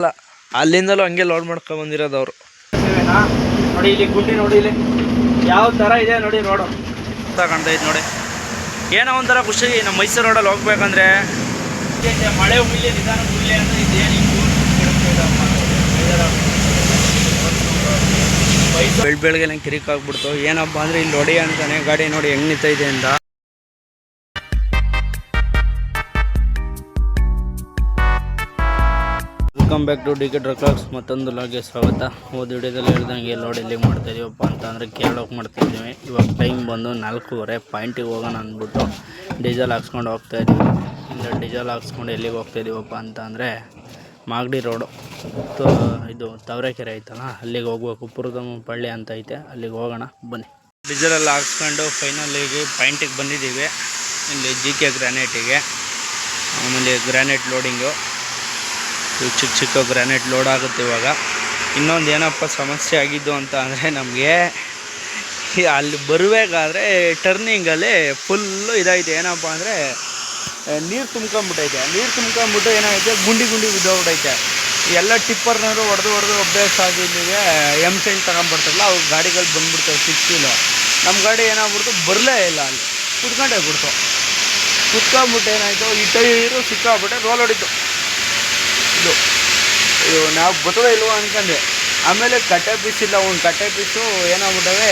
ಅಲ್ಲ ಅಲ್ಲಿಂದಲೂ ಹಂಗೆ ಲೋಡ್ ಮಾಡ್ಕೊಂಡ್ ಬಂದಿರೋದು ಅವರು. ನೋಡಿ ಇಲ್ಲಿ ಗುಂಡಿ ನೋಡಿ ಇಲ್ಲಿ. ಯಾವ ತರ ಇದೆ ನೋಡಿ ರೋಡು ಕಾಣ್ತಾ ಇದ್ ನೋಡಿ. ಏನೋ ಒಂಥರ ಖುಷಿ ನಮ್ಮ ಮೈಸೂರು ರೋಡಲ್ಲಿ ಹೋಗ್ಬೇಕಂದ್ರೆ. ಮಳೆ ಹುಯ್ಲಿ ನಿಧಾನ ಹುಯ್ಲಿ ಅಂತ ಇದೇನು ಬೆಳ್ ಬೆಳಗ್ಗೆ ನಂಗೆ ಕಿರಿಕ್ ಆಗ್ಬಿಡ್ತು. ಏನಪ್ಪ ಅಂದ್ರೆ ಇಲ್ಲಿ ಹೊಡಿ ಅಂತಾನೆ ಗಾಡಿ ನೋಡಿ ಹೆಂಗ್ ನಿಂತೈತೆ ಅಂತ. Welcome back to D K ಮತ್ತೊಂದು ಲಾಗೆ ಸ್ವಾಗತ. ಹೋದ ವಿಡಿಯೋದಲ್ಲಿ ಹೇಳ್ದಂಗೆ ನೋಡಿ ಎಲ್ಲಿಗೆ ಮಾಡ್ತಾ ಇದೀವಪ್ಪ ಅಂತ ಅಂದರೆ ಕೇರಳಕ್ಕೆ ಮಾಡ್ತಾ ಇದ್ದೀವಿ. ಇವಾಗ ಟೈಮ್ ಬಂದು ನಾಲ್ಕೂವರೆ ಪಾಯಿಂಟಿಗೆ ಹೋಗೋಣ ಅಂದ್ಬಿಟ್ಟು ಡೀಸೆಲ್ ಹಾಕ್ಸ್ಕೊಂಡು ಹೋಗ್ತಾ ಇದ್ದೀವಿ ಇಲ್ಲ ಡೀಸೆಲ್ ಹಾಕ್ಸ್ಕೊಂಡು ಎಲ್ಲಿಗೆ ಹೋಗ್ತಾ ಇದೀವಪ್ಪ ಅಂತ ಅಂದರೆ ಮಾಗಡಿ ರೋಡು ಮತ್ತು ಇದು ತವರೆಕೆರೆ ಐತಲ್ಲ, ಅಲ್ಲಿಗೆ ಹೋಗ್ಬೇಕು. ಪುರದಮ್ಮ ಪಳ್ಳಿ ಅಂತ ಐತೆ. ಅಲ್ಲಿಗೆ ಹೋಗೋಣ, ಬನ್ನಿ. ಡೀಸೆಲೆಲ್ಲ ಹಾಕ್ಸ್ಕೊಂಡು ಫೈನಲಿಗೆ ಪಾಯಿಂಟಿಗೆ ಬಂದಿದ್ದೀವಿ. ಇಲ್ಲಿ ಜಿ ಕೆ ಗ್ರಾನೈಟಿಗೆ ಆಮೇಲೆ ಗ್ರಾನೈಟ್ ಲೋಡಿಂಗು ಇವು ಚಿಕ್ಕ ಚಿಕ್ಕ ಗ್ರಾನೈಟ್ ಲೋಡ್ ಆಗುತ್ತೆ ಇವಾಗ. ಇನ್ನೊಂದು ಏನಪ್ಪ ಸಮಸ್ಯೆ ಆಗಿದ್ದು ಅಂತ ಅಂದರೆ ನಮಗೆ ಅಲ್ಲಿ ಬರಬೇಕಾದ್ರೆ ಟರ್ನಿಂಗಲ್ಲಿ ಫುಲ್ಲು ಇದಾಯ್ತು. ಏನಪ್ಪ ಅಂದರೆ ನೀರು ತುಂಬ್ಕೊಂಬಿಟ್ಟೈತೆ ನೀರು ತುಂಬ್ಕೊಂಬಿಟ್ಟು ಏನಾಗೈತೆ ಗುಂಡಿ ಗುಂಡಿ ಬಿದ್ದೋಗ್ಬಿಟ್ಟೈತೆ. ಎಲ್ಲ ಟಿಪ್ಪರ್ನವರು ಹೊಡೆದು ಹೊಡೆದು ಅಭ್ಯಾಸ ಆಗಿ ಇಲ್ಲಿಗೆ ಎಂ ಸೈನ್ ತಗೊಂಬರ್ತಾರಲ್ಲ ಅವು ಗಾಡಿಗಳು ಬಂದ್ಬಿಡ್ತವೆ ಸಿಕ್ಸ್ ವೀಲು ನಮ್ಮ ಗಾಡಿ ಏನಾಗ್ಬಿಡ್ತು? ಬರಲೇ ಇಲ್ಲ ಅಲ್ಲಿ. ಕುತ್ಕೊಂಡೇ ಬಿಡ್ತು ಕುತ್ಕೊಂಬಿಟ್ಟು ಏನಾಯಿತು? ಈ ಟೈರು ಸಿಕ್ಕಾಬಿಟ್ಟೆ ರೋಲ್ ಹೊಡಿತು. ನಾವು ಬರ್ತದ ಇಲ್ವೋ ಅನ್ಕೊಂಡೆ ಆಮೇಲೆ ಕಟ್ಟೆ ಪೀಸ್ ಇಲ್ಲ, ಒಂದು ಕಟ್ಟೆ ಪೀಸು ಏನಾಗ್ಬಿಟ್ಟವೆ,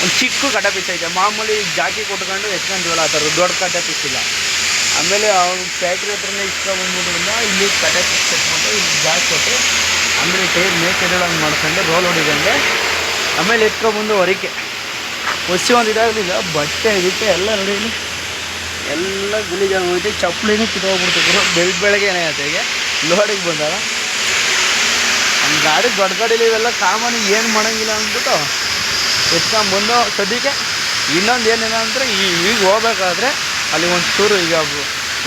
ಒಂದು ಚಿಕ್ಕ ಕಟ್ಟೆ ಪೀಸ್ ಐತೆ. ಮಾಮೂಲಿ ಜಾಕಿ ಕೊಟ್ಕೊಂಡು ಎತ್ಕೊಂತೀವಲ್ಲ ಆ ಥರ ದೊಡ್ಡ ಕಟ್ಟೆ ಪೀಸ್ ಇಲ್ಲ. ಆಮೇಲೆ ಅವ್ನು ಫ್ಯಾಕ್ಟ್ರಿ ಹತ್ರನೇ ಇಸ್ಕೊಂಬಂದ್ಬಿಟ್ರಿಂದ ಇಲ್ಲಿ ಕಟ್ಟೆ ಪೀಸ್ ಕಟ್ಬಿಟ್ಟು ಇಲ್ಲಿ ಜಾಕ್ ಕೊಟ್ಟು ಆಮೇಲೆ ಟೈರ್ ಮೇಕೆದಳಂಗೆ ಮಾಡ್ಕೊಂಡು ರೋಲ್ ಹೊಡಿದಂಗೆ ಆಮೇಲೆ ಎತ್ಕೊಂಬಂದು ಹೊರಕೆ. ಹೊಸಿ ಒಂದು ಇದಾಗಲಿಲ್ಲ, ಬಟ್ಟೆ ಗಿಟ್ಟೆ ಎಲ್ಲ ನೋಡಿ ಎಲ್ಲ ಗಲೀಜಾಗಿ ಹೋಯ್ತು ಚಪ್ಪಲಿನೂ ಕಿತ್ತೋಗ್ಬಿಡ್ತು. ಬೆಳಗ್ಗೆ ಏನಾಗುತ್ತೆ ಈಗ ಲೋಡಿಗೆ ಬಂದಾಗ ನಮ್ಮ ಗಾಡಿ ದೊಡ್ಡ ಗಾಡೀಲಿ ಇವೆಲ್ಲ ಕಾಮನ್ ಏನು ಮಾಡೋಂಗಿಲ್ಲ ಅಂದ್ಬಿಟ್ಟು ಎತ್ಕೊಂಬಂದು ಸದ್ಯಕ್ಕೆ. ಇನ್ನೊಂದು ಏನಿಲ್ಲ ಅಂದರೆ ಈ ಈಗ ಹೋಗ್ಬೇಕಾದ್ರೆ ಅಲ್ಲಿ ಒಂದು ಚೂರು ಈಗ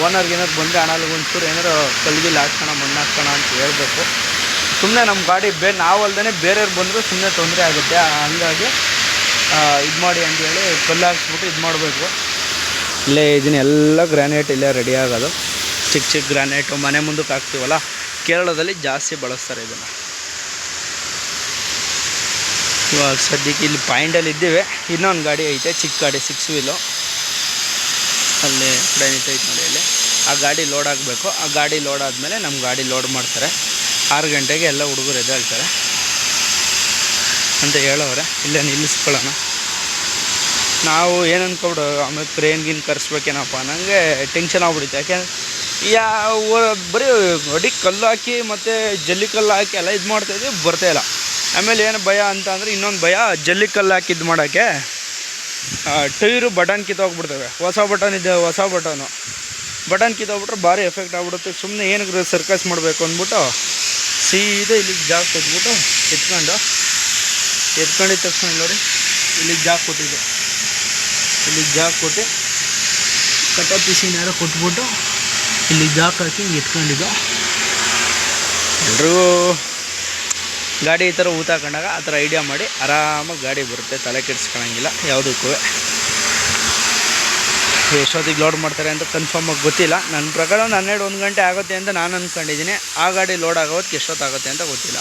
ಓನರ್ಗೆ ಏನಾದ್ರು ಬಂದರೆ ಹಣ ಅಲ್ಲಿಗೆ ಒಂದು ಚೂರು ಏನಾರು ಕಲ್ಗಿಲ್ಲಿ ಹಾಕ್ಸೋಣ ಮಣ್ಣು ಹಾಕ್ಸೋಣ ಅಂತ ಹೇಳ್ಬೇಕು. ಸುಮ್ಮನೆ ನಮ್ಮ ಗಾಡಿ ಬೇ, ನಾವು ಅಲ್ದೇ ಬೇರೆಯವ್ರು ಬಂದರೂ ಸುಮ್ಮನೆ ತೊಂದರೆ ಆಗುತ್ತೆ. ಹಂಗಾಗಿ ಇದು ಮಾಡಿ ಅಂತೇಳಿ ಕಲ್ಲು ಹಾಕ್ಸ್ಬಿಟ್ಟು ಇದು ಮಾಡಬೇಕು. ಇಲ್ಲೇ ಇದನ್ನೆಲ್ಲ ಗ್ರಾನೈಟ್ ಇಲ್ಲೇ ರೆಡಿ ಆಗೋದು. ಚಿಕ್ಕ ಚಿಕ್ಕ ಗ್ರಾನೈಟು ಮನೆ ಮುಂದಕ್ಕೆ ಹಾಕ್ತೀವಲ್ಲ, ಕೇರಳದಲ್ಲಿ ಜಾಸ್ತಿ ಬಳಸ್ತಾರೆ ಇದನ್ನು. ಇವಾಗ ಸದ್ಯಕ್ಕೆ ಇಲ್ಲಿ ಪಾಯಿಂಟಲ್ಲಿ ಇದ್ದೀವಿ. ಇನ್ನೊಂದು ಗಾಡಿ ಐತೆ, ಚಿಕ್ಕ ಗಾಡಿ ಸಿಕ್ಸ್ ವೀಲು ಅಲ್ಲಿ ಕಡೆ ನಿಂತೈತೆ ನೋಡಿ ಅಲ್ಲಿ. ಆ ಗಾಡಿ ಲೋಡ್ ಆಗಬೇಕು ಆ ಗಾಡಿ ಲೋಡ್ ಆದಮೇಲೆ ನಮ್ಮ ಗಾಡಿ ಲೋಡ್ ಮಾಡ್ತಾರೆ. ಆರು ಗಂಟೆಗೆ ಎಲ್ಲ ಹುಡುಗರು ಎದ್ದೇಳ್ತಾರೆ. ಅಂತ ಹೇಳೋರೆ ಇಲ್ಲೇ ನಿಲ್ಲಿಸ್ಕೊಳ್ಳೋಣ. ನಾವು ಏನು ಅನ್ಕೊಬಿಡು ಆಮೇಲೆ ಕ್ರೇನ್ ಗಿನ್ ಕರೆಸ್ಬೇಕೇನಪ್ಪ ನನಗೆ ಟೆನ್ಷನ್ ಆಗ್ಬಿಡುತ್ತೆ. ಯಾಕೆಂದ್ರೆ ಯಾವ ಬರೀ ಅಡಿ ಕಲ್ಲು ಹಾಕಿ ಮತ್ತು ಜಲ್ಲಿ ಕಲ್ಲು ಹಾಕಿ ಎಲ್ಲ ಇದು ಮಾಡ್ತಾಯಿದ್ವಿ ಇಲ್ಲ. ಆಮೇಲೆ ಏನು ಭಯ ಅಂತ ಅಂದರೆ ಇನ್ನೊಂದು ಭಯ, ಜಲ್ಲಿ ಕಲ್ಲು ಹಾಕಿ ಇದು ಮಾಡೋಕ್ಕೆ ಟೈರು ಬಟನ್ ಕಿತ್ತೋಗ್ಬಿಡ್ತವೆ. ಹೊಸ ಬಟನ್ ಇದೆ, ಹೊಸ ಬಟನು. ಬಟನ್ ಕಿತ್ತೋಗ್ಬಿಟ್ರೆ ಭಾರಿ ಎಫೆಕ್ಟ್ ಆಗ್ಬಿಡುತ್ತೆ. ಸುಮ್ಮನೆ ಏನಕ್ಕೆ ಸರ್ಕಸ್ ಮಾಡಬೇಕು ಅಂದ್ಬಿಟ್ಟು ಸೀದಾ ಇಲ್ಲಿಗೆ ಜಾಗ ಕೊಟ್ಬಿಟ್ಟು ಎತ್ಕೊಂಡು ಎತ್ಕೊಂಡಿದ್ದ ತಕ್ಷಣ ನೋಡಿ, ಇಲ್ಲಿಗೆ ಜಾಗ ಕೊಟ್ಟಿದ್ದೆ. ಇಲ್ಲಿಗೆ ಜಾಗ ಕೊಟ್ಟು ಕಟ್ಟ ಪೀಸಿನ ಕೊಟ್ಬಿಟ್ಟು ಇಲ್ಲಿಗೆ ಜಾಕ್ ಹಾಕಿ ಎತ್ಕೊಂಡಿದ್ದು? ಎಲ್ರಿಗೂ ಗಾಡಿ ಈ ಥರ ಊತ ಹಾಕೊಂಡಾಗ ಆ ಥರ ಐಡಿಯಾ ಮಾಡಿ ಆರಾಮಾಗಿ ಗಾಡಿ ಬರುತ್ತೆ, ತಲೆ ಕೆಡಿಸ್ಕೊಳಂಗಿಲ್ಲ, ಯಾವುದಕ್ಕೂ. ಎಷ್ಟೊತ್ತಿಗೆ ಲೋಡ್ ಮಾಡ್ತಾರೆ ಅಂತ ಕನ್ಫರ್ಮ್ ಆಗಿ ಗೊತ್ತಿಲ್ಲ. ನನ್ನ ಪ್ರಕಾರ ಒಂದು ಹನ್ನೆರಡು, ಒಂದು ಗಂಟೆ ಆಗುತ್ತೆ ಅಂತ ನಾನು ಅಂದ್ಕೊಂಡಿದ್ದೀನಿ ಆ ಗಾಡಿ ಲೋಡ್ ಆಗೋದಕ್ಕೆ ಎಷ್ಟೊತ್ತಾಗುತ್ತೆ ಅಂತ ಗೊತ್ತಿಲ್ಲ.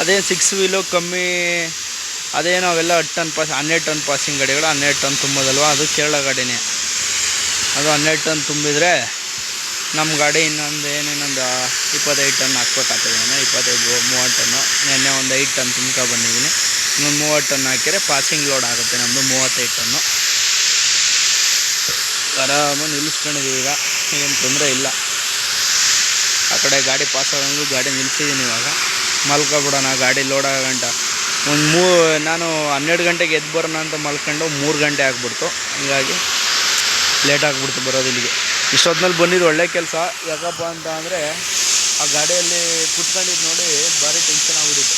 ಅದೇ ಸಿಕ್ಸ್ ವೀಲು ಕಮ್ಮಿ, ಅದೇನೋ ಅವೆಲ್ಲ ಹತ್ತು ಟನ್ ಪಾಸ್ ಹನ್ನೆರಡು ಟನ್ ಪಾಸಿಂಗ್ ಗಾಡಿಗಳು, ಹನ್ನೆರಡು ಟನ್ ತುಂಬೋದಲ್ವ? ಅದು ಕೇರಳ ಗಾಡಿನೇ. ಅದು ಹನ್ನೆರಡು ಟನ್ ತುಂಬಿದರೆ ನಮ್ಮ ಗಾಡಿ ಇನ್ನೊಂದು ಏನೇನೊಂದು ಇಪ್ಪತ್ತೈದು ಟನ್ ಹಾಕ್ಬೇಕಾಗ್ತದೆ ಇಪ್ಪತ್ತೈದು, ಮೂವತ್ತು ಟನ್ನು. ನಿನ್ನೆ ಒಂದು ಐದು ಟನ್ ತುಂಬ್ಕೊ ಬಂದಿದ್ದೀನಿ. ಇನ್ನೊಂದು ಮೂವತ್ತು ಟನ್ ಹಾಕಿದ್ರೆ ಪಾಸಿಂಗ್ ಲೋಡ್ ಆಗುತ್ತೆ ನಮ್ಮದು ಮೂವತ್ತೈದು ಟನ್ನು. ಆರಾಮಾಗಿ ನಿಲ್ಲಿಸ್ಕೊಂಡಿದ್ದೀವಿ ಈಗ. ಏನು ತೊಂದರೆ ಇಲ್ಲ. ಆ ಕಡೆ ಗಾಡಿ ಪಾಸ್ ಆದಂಗೂ ಗಾಡಿ ನಿಲ್ಸಿದ್ದೀನಿ ಇವಾಗ. ಮಲ್ಕೊಬಿಡೋಣ, ಗಾಡಿ ಲೋಡ್ ಆಗೋ ಗಂಟ. ಒಂದು ಮೂ, ನಾನು ಹನ್ನೆರಡು ಗಂಟೆಗೆ ಎದ್ದು ಬರೋಣ ಅಂತ ಮಲ್ಕೊಂಡು ಮೂರು ಗಂಟೆ ಆಗ್ಬಿಡ್ತು. ಹಂಗಾಗಿ ಲೇಟ್ ಆಗಿಬಿಡ್ತು ಬರೋದು ಇಲ್ಲಿಗೆ. ಇಷ್ಟೊತ್ತಿನಲ್ಲಿ ಬಂದಿದ್ದು ಒಳ್ಳೆ ಕೆಲಸ. ಯಾಕಪ್ಪ ಅಂತ ಅಂದರೆ ಆ ಗಾಡಿಯಲ್ಲಿ ಕುತ್ಕೊಂಡಿದ್ದು ನೋಡಿ ಭಾರಿ ಟೆನ್ಷನ್ ಆಗ್ಬಿಟ್ಟಿತ್ತು.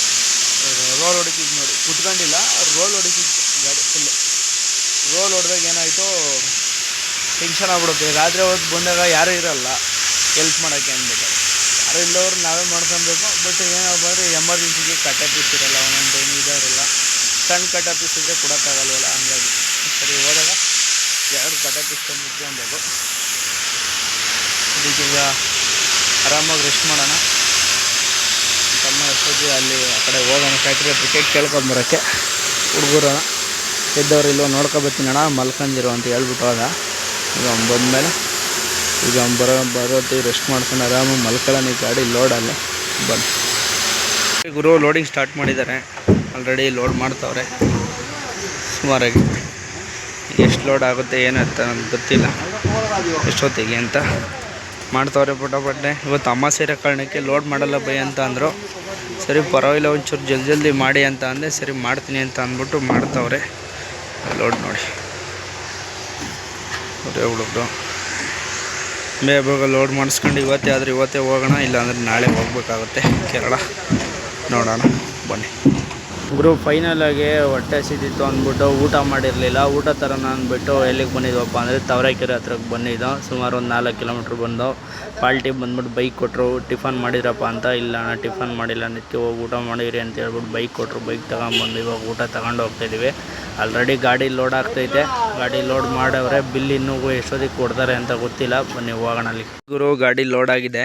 ರೋಲ್ ಹೊಡಿತಿದ್ದು ನೋಡಿ. ಕುತ್ಕೊಂಡಿಲ್ಲ ರೋಲ್ ಹೊಡಿತಿತ್ತು ಗಾಡಿ ಫುಲ್ಲು ರೋಲ್ ಹೊಡೆದಾಗ ಏನಾಯಿತು ಟೆನ್ಷನ್ ಆಗ್ಬಿಡುತ್ತೆ. ರಾತ್ರಿ ಹೊತ್ತು ಬಂದಾಗ ಯಾರೂ ಇರಲ್ಲ. ಹೆಲ್ಪ್ ಮಾಡೋಕ್ಕೆ ಅಂದ್ಬಿಟ್ಟು. ಯಾರು ಇಲ್ಲವ್ರು ನಾವೇ ಮಾಡ್ಕೊಬೇಕು. ಬಟ್ ಏನಪ್ಪ ಅಂದರೆ ಎಮರ್ಜೆನ್ಸಿಗೆ ಕಟ್ಟ ಪೀಸ್ ಇರಲ್ಲ ಒಂದೊಂದು ಟೈಮ್ ಇದಾಗಿರಲ್ಲ ಸಣ್ಣ ಕಟ್ಟ ಪೀಸ್ ಇದ್ದರೆ ಕೊಡೋಕ್ಕಾಗಲ್ವಲ್ಲ ಹಂಗಾಗಿ. ಸರಿ, ಹೋದಾಗ ಎರಡು ಕಟ್ಟ ಪೀಸ್ ತಂದು ಅದಕ್ಕೆ ಈಗ ಆರಾಮಾಗಿ ರೆಸ್ಟ್ ಮಾಡೋಣ. ತಮ್ಮ ಎಷ್ಟೊತ್ತಿಗೆ ಅಲ್ಲಿ ಆ ಕಡೆ ಹೋಗೋಣ. ಫ್ಯಾಕ್ಟ್ರಿ ಕೇಳ್ಕೊಂಡು ಬರೋಕ್ಕೆ ಹುಡುಗರು ಎದ್ದವ್ರು ಇಲ್ವೋ ನೋಡ್ಕೊಬತ್ತೀನಿ ಅಣ್ಣ. ಮಲ್ಕೊಂಡಿರು ಅಂತ ಹೇಳ್ಬಿಟ್ಟು ಹೋದ. ಈಗ ಅವ್ನು ಬಂದಮೇಲೆ ಈಗ ಅವ್ನು ಬರೋ ಬರೋತ್ತಿಗೆ ರೆಸ್ಟ್ ಮಾಡ್ಕೊಂಡು ಆರಾಮಾಗಿ ಮಲ್ಕೊಳ್ಳೋಣ ಈ ಗಾಡಿ ಲೋಡಲ್ಲಿ ಬನ್ನಿ. ಗುರು ಲೋಡಿಂಗ್ ಸ್ಟಾರ್ಟ್ ಮಾಡಿದ್ದಾರೆ. ಆಲ್ರೆಡಿ ಲೋಡ್ ಮಾಡ್ತಾವ್ರೆ. ಸುಮಾರಾಗಿ. ಎಷ್ಟು ಲೋಡ್ ಆಗುತ್ತೆ ಏನು ನನಗೆ ಗೊತ್ತಿಲ್ಲ. ಎಷ್ಟೊತ್ತಿಗೆ ಅಂತ. ಮಾಡ್ತಾವ್ರೆ ಬಟ್ಟೆ ಇವತ್ತು ಅಮಾಸೆ ಇರೋ ಕಾರಣಕ್ಕೆ ಲೋಡ್ ಮಾಡಲ್ಲ ಬೈ ಅಂತ ಅಂದರು. ಸರಿ ಪರವಾಗಿಲ್ಲ, ಒಂಚೂರು ಜಲ್ದಿ ಜಲ್ದಿ ಮಾಡಿ ಅಂತ ಅಂದೆ. ಸರಿ ಮಾಡ್ತೀನಿ ಅಂತ ಅಂದ್ಬಿಟ್ಟು ಮಾಡ್ತಾವ್ರೆ. ಲೋಡ್ ನೋಡಿ. ಹುಡುಗರು. ಬೇಗ ಲೋಡ್ ಮಾಡಿಸ್ಕೊಂಡು ಇವತ್ತೇ ಆದರೆ ಇವತ್ತೇ ಹೋಗೋಣ, ಇಲ್ಲಾಂದರೆ ನಾಳೆ ಹೋಗ್ಬೇಕಾಗುತ್ತೆ. ಕೇರಳ. ನೋಡೋಣ. ಬನ್ನಿ. ಗುರು ಫೈನಲ್ ಆಗಿ ಹೊಟ್ಟೆ ಹಸಿದಿತ್ತು ಅಂದ್ಬಿಟ್ಟು ಊಟ ಮಾಡಿರಲಿಲ್ಲ. ಊಟ ಥರನ ಅಂದ್ಬಿಟ್ಟು ಎಲ್ಲಿಗೆ ಬಂದಿದ್ವಪ್ಪ ಅಂದರೆ ತವರೇಕೆರೆ ಹತ್ರಕ್ಕೆ ಬಂದಿದ್ದೋ. ಸುಮಾರು ಒಂದು ನಾಲ್ಕು ಕಿಲೋಮೀಟ್ರ್ ಬಂದು ಪಾಲ್ಟಿ ಬಂದ್ಬಿಟ್ಟು ಬೈಕ್ ಕೊಟ್ಟರು ಟಿಫನ್ ಮಾಡಿದ್ರಪ್ಪ ಅಂತ, ಇಲ್ಲ ಟಿಫನ್ ಮಾಡಿಲ್ಲ, ನಿತ್ಯ ಹೋಗಿ ಊಟ ಮಾಡಿರಿ ಅಂತ ಹೇಳ್ಬಿಟ್ಟು ಬೈಕ್ ಕೊಟ್ಟರು ಬೈಕ್ ತಗೊಂಬಂದು ಇವಾಗ ಊಟ ತಗೊಂಡು ಹೋಗ್ತಾಯಿದ್ದೀವಿ ಆಲ್ರೆಡಿ ಗಾಡಿ ಲೋಡ್ ಆಗ್ತೈತೆ. ಗಾಡಿ ಲೋಡ್ ಮಾಡವ್ರೆ, ಬಿಲ್ ಇನ್ನೂ ಎಷ್ಟೊತ್ತಿಗೆ ಕೊಡ್ತಾರೆ ಅಂತ ಗೊತ್ತಿಲ್ಲ. ಬನ್ನಿ, ಹೋಗೋಣ ಅಲ್ಲಿ. ಗುರು, ಗಾಡಿ ಲೋಡ್ ಆಗಿದೆ.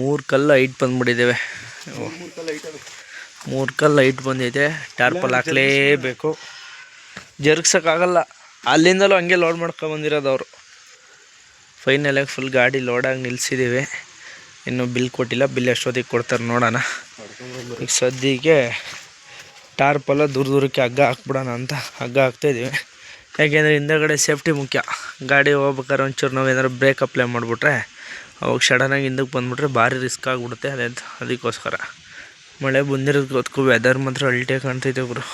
ಮೂರು ಕಲ್ಲು ಐಟ್ ಬಂದ್ಬಿಟ್ಟಿದ್ದೇವೆ ಮೂರು ಲೈಟ್ ಬಂದಿದೆ ಬಂದೈತೆ ಟಾರ್ಪಲ್ ಹಾಕ್ಲೇಬೇಕು. ಜರುಗ್ಸೋಕ್ಕಾಗಲ್ಲ. ಅಲ್ಲಿಂದಲೂ ಹಂಗೆ ಲೋಡ್ ಮಾಡ್ಕೊಂಡು ಬಂದಿರೋದು ಅವರು. ಫೈನಲಾಗಿ ಫುಲ್ ಗಾಡಿ ಲೋಡಾಗಿ ನಿಲ್ಲಿಸಿದ್ದೀವಿ ಇನ್ನೂ ಬಿಲ್ ಕೊಟ್ಟಿಲ್ಲ. ಬಿಲ್ ಎಷ್ಟೊತ್ತಿಗೆ ಕೊಡ್ತಾರೆ ನೋಡೋಣ. ಈಗ ಸದ್ಯಕ್ಕೆ ಟಾರ್ಪಲ್ಲ ದೂರ ದೂರಕ್ಕೆ ಹಗ್ಗ ಹಾಕ್ಬಿಡೋಣ ಅಂತ ಹಗ್ಗ ಹಾಕ್ತಾಯಿದ್ದೀವಿ ಯಾಕೆಂದರೆ ಹಿಂದಗಡೆ ಸೇಫ್ಟಿ ಮುಖ್ಯ. ಗಾಡಿ ಹೋಗ್ಬೇಕಾದ್ರೆ ಒಂಚೂರು ನಾವು ಏನಾದ್ರು ಬ್ರೇಕ್ ಅಪ್ಲೈ ಮಾಡಿಬಿಟ್ರೆ ಅವಾಗ ಸಡನ್ನಾಗಿ ಹಿಂದಕ್ಕೆ ಬಂದುಬಿಟ್ರೆ ಭಾರಿ ರಿಸ್ಕ್ ಆಗಿಬಿಡುತ್ತೆ ಅದೇ ಅದಕ್ಕೋಸ್ಕರ. ಮಳೆ ಬಂದಿರೋದು ಗೊತ್ತು ವೆದರ್ ಮಾತ್ರ ಅಲ್ಟೆ ಕಾಣ್ತೈತೆ ಗುರು